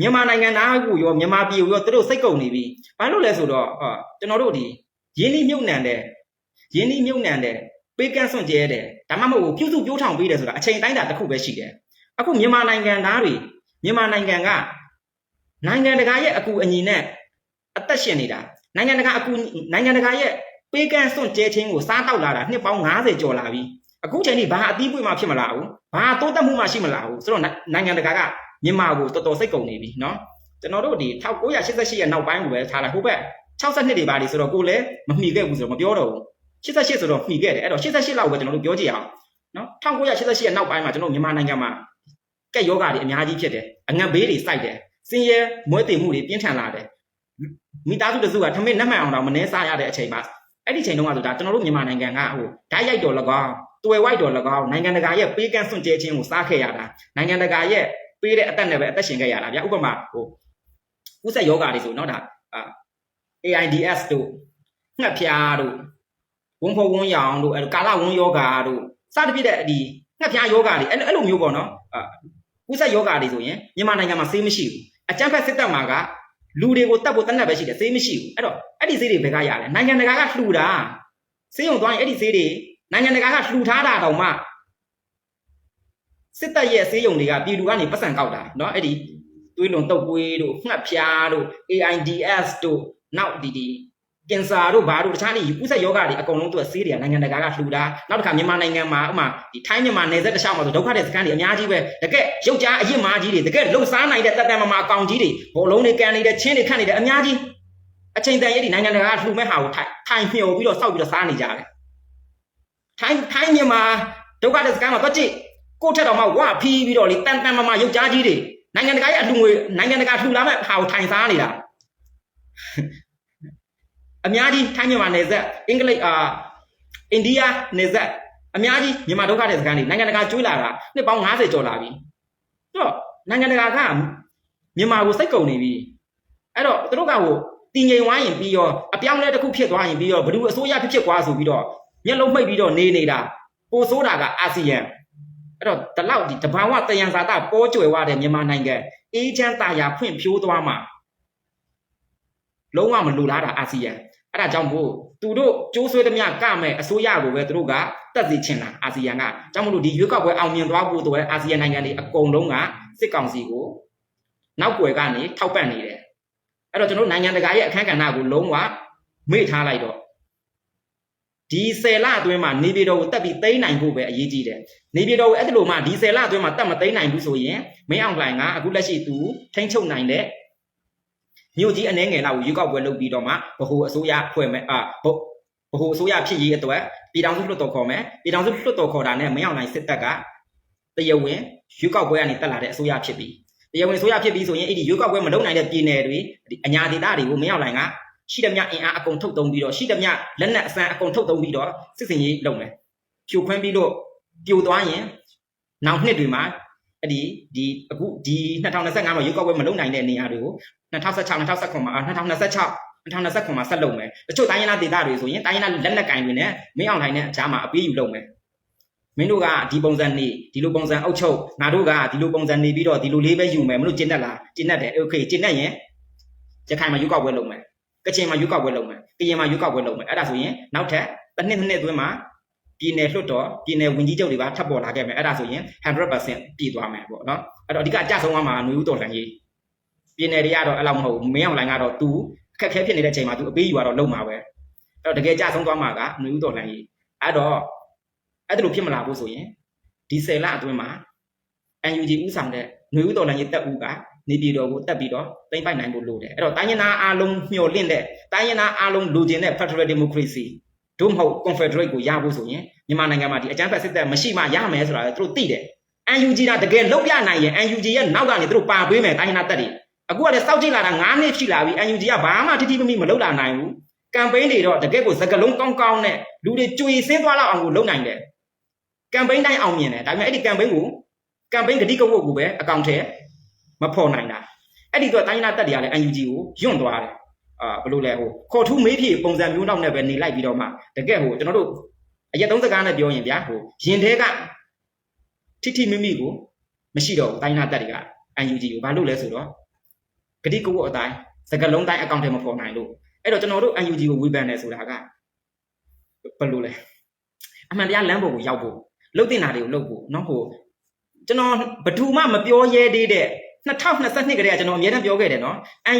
မြန်မာနိုင်ငံသားကိုရောမြန်မာပြည်ကိုရောသူတို့စိတ်ကုန်နေပြီဘာလို့လဲဆိုတော့ဟာကျွန်တော်တို့ဒီရင်းနှီးမြုပ်နှံတဲ့ရင်းနှီးမြုပ်နှံတဲ့ပေးကန့်စွန့်ကျဲတဲ့ဒါမှမဟုတ်ပြုစုပြောထောင်ပေးတယ်ဆိုတာအချိန်တိုင်းတာတစ်ခုပဲရှိတယ်အခုမြန်မာနိုင်ငံသားတွေမြန်မာနိုင်ငံကနိုင်ငံတကာရဲ့အကူအညီနဲ့အသက်ရှင်နေတာနိုင်ငံတကာအကူနိုင်ငံတကာရဲ့ ပေးကန့်စွန့်ကျဲခြင်းကိုစားတောက်လာတာနှစ်ပေါင်း90ကျော်လာပြီအခုချိန်ထိဘာအသီးပွင့်မှဖြစ်မလာဘူးဘာတိုးတက်မှုမှရှိမလာဘူးဆိုတော့နိုင်ငံတကာကမြန်မာကိုတော်တော်စိတ်ကုန်နေပြီเนาะကျွန်တော်တို့ဒီ1988ရဲ့နောက်ပိုင်းကိုပဲထားလိုက်ဟိုဘက်62တွေပါđiဆိုတော့ကိုလည်းမမှီခဲ့ဘူးဆိုတော့မပြောတော့ဘူး88ဆိုတော့မှီခဲ့တယ်အဲ့တော့88လောက်ပဲကျွန်တော်တို့ပြောကြည့်အောင်နော်1988ရဲ့နောက်ပိုင်းမှာကျွန်တော်မြန်မာနိုင်ငံမှာကက်ယောဂါတွေအများကြီးဖြစ်တယ်အငတ်ဘေးတွေစိုက်တယ်စင်ရဲမွဲတေမှုတွေပြင်းထန်လာတယ်မိသားစုတစုကထမင်းနှက်မှန်အောင်တော့မနှဲစားရတဲ့အချိန်မှာ အဲ့ဒီချိန်တုန်းကဆိုဒါကျွန်တော်တို့မြန်မာနိုင်ငံကဟိုဓာတ်ရိုက်တော်၎င်းတွယ်ဝိုက်တော်၎င်းနိုင်ငံတကာရဲ့ပေးကန့်စွန့်ကြဲခြင်းကိုစားခဲ့ရတာနိုင်ငံတကာရဲ့ပေးတဲ့အသက်နဲ့ပဲအသက်ရှင်ခဲ့ရတာဗျဥပမာဟိုဥဆက်ယောဂါတွေဆိုတော့ဒါအာ AIDS တို့ငှက်ဖျားတို့ဝန်းဖို့ဝန်းရောင်တို့အဲကာလဝန်းယောဂါတို့စသဖြင့်တဲ့ဒီငှက်ဖျားယောဂါတွေအဲ့အဲ့လိုမျိုးပေါ့နော်အာဥဆက်ယောဂါတွေဆိုရင်မြန်မာနိုင်ငံမှာဆေးမရှိဘူးအကြမ်းဖက်စစ်တပ်မှာကလူတွေကိုတတ်ဖို့တတ်နဲ့ပဲရှိတယ်ဆေးမရှိဘူးအဲ့တော့ အဲ့ဒီဆေးတွေဘယ်ကရလဲနိုင်ငံတကာကလှူတာဆေးရုံသွားရင်အဲ့ဒီဆေးတွေနိုင်ငံတကာကလှူထားတာတောင်မှစစ်တပ်ရဲ့ဆေးရုံတွေကပြည်သူကနေပတ်စံကောက်တာเนาะအဲ့ဒီသွေးလွန်တုပ်ကွေးတို့ငှက်ဖျားတို့ AIDS တို့နောက်ဒီဒီကင်ဆာတို့ဘာတို့တခြားနေကုသယောဂတွေအကုန်လုံးသူကဆေးတွေကနိုင်ငံတကာကလှူတာနောက်တစ်ခါမြန်မာနိုင်ငံမှာဥမာဒီထိုင်းမြန်မာနယ်စပ်တစ်လျှောက်မှာဆိုဒုက္ခတဲ့စခန်းတွေအများကြီးပဲတကယ်ရုပ်ကြားအရစ်မားကြီးတွေတကယ်လှုပ်ရှားနိုင်တဲ့တက်တန်မမာအကောင်ကြီးတွေဘောလုံးတွေကန်နေတဲ့ချင်းတွေခန့်နေတဲ့အများကြီး အချိန်တန်ရဲ့ဒီနိုင်ငံတကာကလှူမဲ့ဟာကိုထိုင်ထိုင်မျှော်ပြီးတော့စောက်ပြီးတော့စားနေကြတယ်ထိုင်းထိုင်းမြန်မာဒုက္ခတဲ့စခန်းမှာတော့ကြည့်ကိုထက်တော်မှဝါဖီးပြီးတော့လေတန်တန်မမာရုပ်ကြားကြီးတွေနိုင်ငံတကာရဲ့အလှူငွေနိုင်ငံတကာလှူလာမဲ့ဟာကိုထိုင်စားနေတာအများကြီးထိုင်းမြန်မာနယ်စပ်အင်္ဂလိပ်အာအိန္ဒိယနယ်စပ်အများကြီးမြန်မာဒုက္ခတဲ့စခန်းတွေနိုင်ငံတကာကျွေးလာတာနှစ်ပေါင်း90ကျော်လာပြီအဲ့တော့နိုင်ငံတကာကမြန်မာကိုစိတ်ကုန်နေပြီအဲ့တော့သူတို့ကဟို တည်ငြိမ်ဝိုင်းရင်ပြီးတော့အပြောင်းလဲတစ်ခုဖြစ်သွားရင်ပြီးတော့ဘယ်သူအစိုးရဖြစ်ဖြစ်ကွာဆိုပြီးတော့မျက်လုံးမှိတ်ပြီးတော့နေနေတာပိုဆိုးတာကအာဆီယံအဲ့တော့ဒီလောက်ဒီတဘာဝတယံဇာတာပေါ်ကျွယ်ဝတဲ့မြန်မာနိုင်ငံအေးချမ်းသာယာဖွံ့ဖြိုးသွားမှာလုံးဝမလိုလားတာအာဆီယံအဲ့ဒါကြောင့်မို့သူတို့ကျိုးဆွဲသမျှကမဲ့အစိုးရကိုပဲသူတို့ကတက်စီချင်တာအာဆီယံကကြောင့်မလို့ဒီရွေးကောက်ပွဲအောင်မြင်သွားဖို့တော့အာဆီယံနိုင်ငံတွေအကုန်လုံးကစစ်ကောင်စီကိုနောက်ွယ်ကနေထောက်ပံ့နေတယ် အဲ့တော့ကျွန်တော်နိုင်ငံတကာရဲ့အခမ်းကဏ္ဍကိုလုံးဝမေ့ထားလိုက်တော့ဒီ10လအတွင်းမှာနေပြည်တော်ကိုတက်ပြီးသိမ်းနိုင်ဖို့ပဲအရေးကြီးတယ်နေပြည်တော်ကိုအဲ့ဒီလိုမှဒီ10လအတွင်းမှာတက်မသိမ်းနိုင်ဘူးဆိုရင်မင်းအောင်လှိုင်ကအခုလက်ရှိသူထိန်းချုပ်နိုင်တဲ့မြို့ကြီးအနေငယ်လောက်ကိုရွေးကောက်ပွဲလုပ်ပြီးတော့မှဗဟိုအစိုးရဖွဲ့မယ်အာဗဟိုဗဟိုအစိုးရဖြစ်ရေးအတွက်ပြည်ထောင်စုလွှတ်တော်ခေါ်မယ်ပြည်ထောင်စုလွှတ်တော်ခေါ်တာနဲ့မင်းအောင်လှိုင်စစ်တပ်ကတရားဝင်ရွေးကောက်ပွဲကနေတက်လာတဲ့အစိုးရဖြစ်ပြီး တရားဝင်အစိုးရဖြစ်ပြီးဆိုရင်အဲ့ဒီရွေးကောက်ပွဲမလုပ်နိုင်တဲ့ပြည်နယ်တွေဒီအညာဒေသတွေကိုမင်းအောင်လှိုင်ကရှိသမျှအင်အားအကုန်ထုတ်သုံးပြီးတော့ရှိသမျှလက်နက်အစမ်းအကုန်ထုတ်သုံးပြီးတော့စစ်စင်ရေးလုပ်မယ်ဖြိုခွင်းပြီးတော့ပြိုသွားရင်နောက်နှစ်တွေမှာအဲ့ဒီဒီအခုဒီ2025မှာရုပ်ောက်ပွဲမလုပ်နိုင်တဲ့နေရာတွေကို2016 2019မှာ2026 2029မှာဆက်လုပ်မယ်တချို့တိုင်းရင်းသားဒေသတွေဆိုရင်တိုင်းရင်းသားလက်နက်ကင်တွေနဲ့မင်းအောင်လှိုင်နဲ့အကြားမှာအပေးယူလုပ်မယ် မင်းတို့ကဒီပုံစံနေဒီလိုပုံစံအုပ်ချုပ်ငါတို့ကဒီလိုပုံစံနေပြီးတော့ဒီလိုလေးပဲယူမယ်မလို့ကျင့်တတ်လားကျင့်တတ်တယ်โอเคကျင့်တတ်ရင်ရခိုင်မှာရုပ်ောက်ပွဲလုပ်မယ် ကချင်မှာရွေးကောက်ပွဲလုပ်မယ်ကရင်မှာရွေးကောက်ပွဲလုပ်မယ်အဲ့ဒါဆိုရင်နောက်ထပ်တစ်နှစ်နှစ်နှစ်အတွင်းမှာပြည်နယ်လွှတ်တော်ပြည်နယ်ဝင်ကြီးချုပ်တွေပါထပ်ပေါ်လာခဲ့မယ်အဲ့ဒါဆိုရင်100%ပြည်သွားမယ်ပေါ့နော်အဲ့တော့အဓိကအကြဆုံးကမှာຫນွေဦးတော်လှန်ရေးပြည်နယ်တွေကတော့အဲ့လောက်မဟုတ်ဘူးမင်းအောင်လိုင်ကတော့ तू အခက်ခဲဖြစ်နေတဲ့အချိန်မှာ तू အပေးယူရတော့လုံမှာပဲအဲ့တော့တကယ်ကြဆုံးသွားမှာကຫນွေဦးတော်လှန်ရေးအဲ့တော့ အဲ့ဒါလိုဖြစ်မလာဘူးဆိုရင်ဒီ10လအတွင်းမှာ NUG ဥဆောင်တဲ့ຫນွေဦးတော်လှန်ရေးတက်ဦးကနေပြည်တော်ကိုတက်ပြီးတော့သိမ့်ပိုက်နိုင်ဖို့လိုတယ်အဲ့တော့တိုင်းရင်းသားအားလုံးမျှော်လင့်တဲ့တိုင်းရင်းသားအားလုံးလိုချင်တဲ့ Federal Democracy တို့မဟုတ် Confederate ကိုရဖို့ဆိုရင်မြန်မာနိုင်ငံမှာဒီအကြမ်းဖက်စစ်တပ်မရှိမှရမယ်ဆိုတာလည်းသူတို့သိတယ် NUG ကတကယ်လောက်ပြနိုင်ရင် NUG ရဲ့နောက်ကနေသူတို့ပါပေးမယ်တိုင်းရင်းသားတပ်တွေအခုကလည်းစောက်ကြည့်လာတာ9နှစ်ရှိလာပြီ NUG ကဘာမှတိတိမမိမလုပ်လာနိုင်ဘူးကမ်ပိန်းတွေတော့တကယ်ကိုစကလုံးကောင်းကောင်းနဲ့လူတွေကြွေစင်းသွားလောက်အောင်ကိုလုပ်နိုင်တယ် ကမ်ပိန်းတိုင်းအောင်မြင်တယ်ဒါပေမဲ့အဲ့ဒီကမ်ပိန်းကိုကမ်ပိန်းဂတိကဝတ်ကိုပဲအကောင့်ထဲမဖော်နိုင်တာအဲ့ဒီတော့တိုင်းရင်းသားတက်တွေကလည်း UNG ကိုယွန့်သွားတယ်အာဘယ်လိုလဲဟိုခေါ်ထူးမေးဖြေပုံစံမျိုးနောက်နဲ့ပဲနေလိုက်ပြီးတော့မှတကယ်ဟိုကျွန်တော်တို့အရက်သုံးစကားနဲ့ပြောရင်ဗျာဟိုရင်ထဲကထိထိမိမိကိုမရှိတော့ဘူးတိုင်းရင်းသားတက်တွေက UNG ကိုဘာလို့လဲဆိုတော့ဂတိကဝတ်အတိုင်းစကလုံးတိုင်းအကောင့်ထဲမဖော်နိုင်လို့အဲ့တော့ကျွန်တော်တို့ UNG ကိုဝေဖန်တယ်ဆိုတာကဘယ်လိုလဲအမှန်တရားလမ်းပေါ်ကိုရောက်ဖို့ လှုပ်တင်တာတွေကိုလှုပ်ဖို့เนาะဟိုကျွန်တော်ဘယ်သူမှမပြောရဲသေးတဲ့ 2022ကတည်းကကျွန်တော်အများတန်းပြောခဲ့တယ်နော်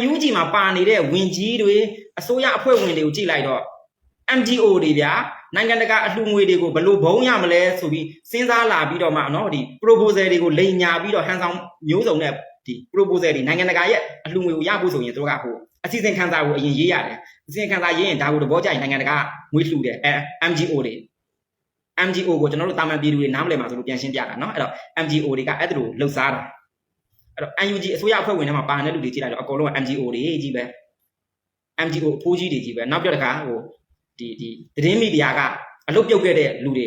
UNG မှာပါနေတဲ့ဝင်ကြီးတွေအစိုးရအဖွဲ့ဝင်တွေကိုကြည့်လိုက်တော့ MDO တွေဗျာနိုင်ငံတကာအလှူငွေတွေကိုဘယ်လိုဘုံရမလဲဆိုပြီးစဉ်းစားလာပြီးတော့မှနော်ဒီ proposal တွေကိုလိန်ညာပြီးတော့ဟန်ဆောင်မျိုးစုံနဲ့ဒီ proposal တွေနိုင်ငံတကာရဲ့အလှူငွေကိုရဖို့ဆိုရင်တို့ကဟိုအစီအစဉ်ခံစာကိုအရင်ရေးရတယ်အစီအစဉ်ခံစာရေးရင်ဒါကိုသဘောကျရင်နိုင်ငံတကာငွေလှူတယ်အဲ MGO တွေ MGO ကိုကျွန်တော်တို့တာမန်ပြည်သူတွေနားမလည်မှာဆိုလို့ပြန်ရှင်းပြတာเนาะအဲ့တော့ MGO တွေကအဲ့ဒါလိုလှုပ်ရှားတာအဲ့တော့ UNG အစိုးရအဖွဲ့ဝင်တွေမှာပါနေတဲ့လူတွေကြည့်လိုက်တော့အကုန်လုံးက MGO တွေကြီးပဲ MGO အဖိုးကြီးတွေကြီးပဲနောက်ပြတခါဟိုဒီဒီသတင်းမီဒီယာကအလုပ်ပြုတ်ခဲ့တဲ့လူတွေ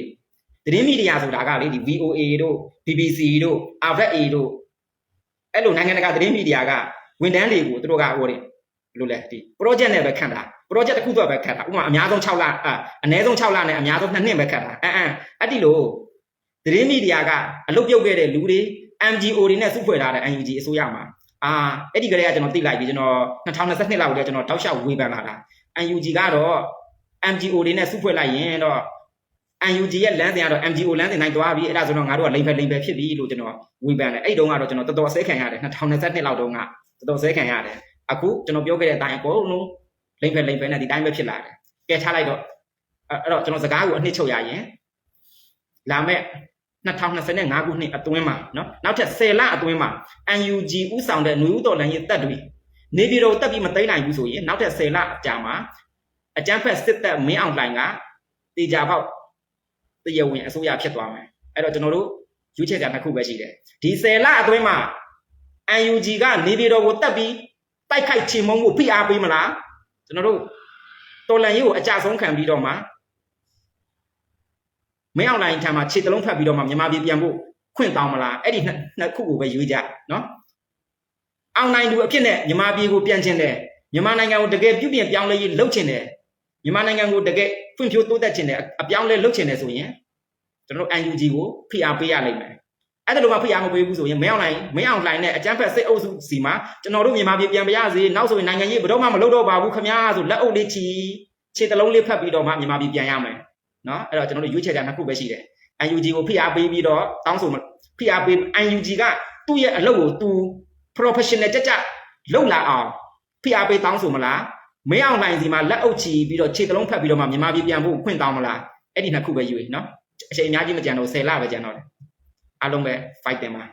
သတင်းမီဒီယာဆိုတာကလေဒီ VOA တို့ BBC တို့ RFA တို့အဲ့လိုနိုင်ငံတကာသတင်းမီဒီယာကဝန်ထမ်းတွေကိုသူတို့ကဟိုတယ်ဘယ်လိုလဲဒီ project နဲ့ပဲခန့်တာ project တစ်ခုတော့ပဲခန့်တာဥပမာအများဆုံး6လအအနည်းဆုံး6လနဲ့အများဆုံး2နှစ်ပဲခန့်တာအမ်အမ်အဲ့ဒီလိုသတင်းမီဒီယာကအလုပ်ပြုတ်ခဲ့တဲ့လူတွေ MGO တွေနဲ့စုဖွဲ့ထားတဲ့ UNG အစိုးရမှာအာအဲ့ဒီကလေးကကျွန်တော်သိလိုက်ပြီကျွန်တော်2022လောက်တည်းကျွန်တော်တောက်လျှောက်ဝေဖန်လာတာ UNG ကတော့ MGO တွေနဲ့စုဖွဲ့လိုက်ရင်တော့ UNG ရဲ့လမ်းစဉ်ကတော့ MGO လမ်းစဉ်နိုင်သွားပြီအဲ့ဒါဆိုတော့ငါတို့ကလိမ့်ဖက်လိမ့်ဖက်ဖြစ်ပြီလို့ကျွန်တော်ဝေဖန်တယ်အဲ့တုန်းကတော့ကျွန်တော်တော်တော်အစဲခံရတယ်2022လောက်တုန်းကတော်တော်အစဲခံရတယ်အခုကျွန်တော်ပြောခဲ့တဲ့အတိုင်းအကုန်လုံး လိမ့်ဖက်လိမ့်ဖက်နဲ့ဒီတိုင်းပဲဖြစ်လာတယ်ကဲထားလိုက်တော့အဲ့တော့ကျွန်တော်စကားကိုအနှစ်ချုပ်ရရင်လာမဲ့2025ခုနှစ်အတွင်းမှာเนาะနောက်ထပ်10လအတွင်းမှာ UNG ဥဆောင်တဲ့ຫນွေဥတော်လန်ရေးတပ်တွေနေပြည်တော်တက်ပြီးမသိမ်းနိုင်ဘူးဆိုရင်နောက်ထပ်10လအကြာမှာအကြမ်းဖက်စစ်တပ်မင်းအောင်လှိုင်ကတေချာပေါက်တရားဝင်အစိုးရဖြစ်သွားမယ်အဲ့တော့ကျွန်တော်တို့ရွေးချယ်ကြနှစ်ခုပဲရှိတယ်ဒီ10လအတွင်းမှာ UNG ကနေပြည်တော်ကိုတက်ပြီးတိုက်ခိုက်ချေမှုန်းဖို့ဖိအားပေးမလား ကျွန်တော်တို့တော်လန်ရေးကိုအကြဆုံးခံပြီးတော့မှမင်းအောင်လိုင်းထံမှာခြေတလုံးဖတ်ပြီးတော့မှမြန်မာပြည်ပြန်ဖို့ခွင့်တောင်းမလားအဲ့ဒီနှစ်ခုကိုပဲရွေးကြနော်အောင်နိုင်သူအဖြစ်နဲ့မြန်မာပြည်ကိုပြန်ခြင်းတယ်မြန်မာနိုင်ငံကိုတကယ်ပြုပြင်ပြောင်းလဲရေးလုပ်ခြင်းတယ်မြန်မာနိုင်ငံကိုတကယ်ဖွံ့ဖြိုးတိုးတက်ခြင်းတယ်အပြောင်းလဲလုပ်ခြင်းတယ်ဆိုရင်ကျွန်တော်တို့ UNG ကိုဖိအားပေးရလိမ့်မယ် အဲ့ဒါလိုမှဖိအားမပေးဘူးဆိုရင်မင်းအောင်လိုင်းမင်းအောင်လိုင်းနဲ့အကြမ်းဖက်စစ်အုပ်စုစီမှာကျွန်တော်တို့မြန်မာပြည်ပြန်ပြရစေနောက်ဆိုရင်နိုင်ငံရေးဘယ်တော့မှမလုပ်တော့ပါဘူးခမများဆိုလက်အုပ်လေးချီခြေတလုံးလေးဖတ်ပြီးတော့မှမြန်မာပြည်ပြန်ရမယ်နော်အဲ့တော့ကျွန်တော်တို့ရွေးချယ်ကြနှစ်ခုပဲရှိတယ် UNG ကိုဖိအားပေးပြီးတော့တောင်းဆိုဖိအားပေး UNG ကသူ့ရဲ့အလုပ်ကိုသူ professional ကြကြလုပ်လာအောင်ဖိအားပေးတောင်းဆိုမလားမင်းအောင်လှိုင်စီမှာလက်အုပ်ချီပြီးတော့ခြေကလုံးဖက်ပြီးတော့မှမြန်မာပြည်ပြန်ဖို့ခွင့်တောင်းမလားအဲ့ဒီနှစ်ခုပဲယူရနော်အချိန်အများကြီးမကြံတော့10လပဲကြံတော့တယ် အားလုံးပဲ fight တင်ပါ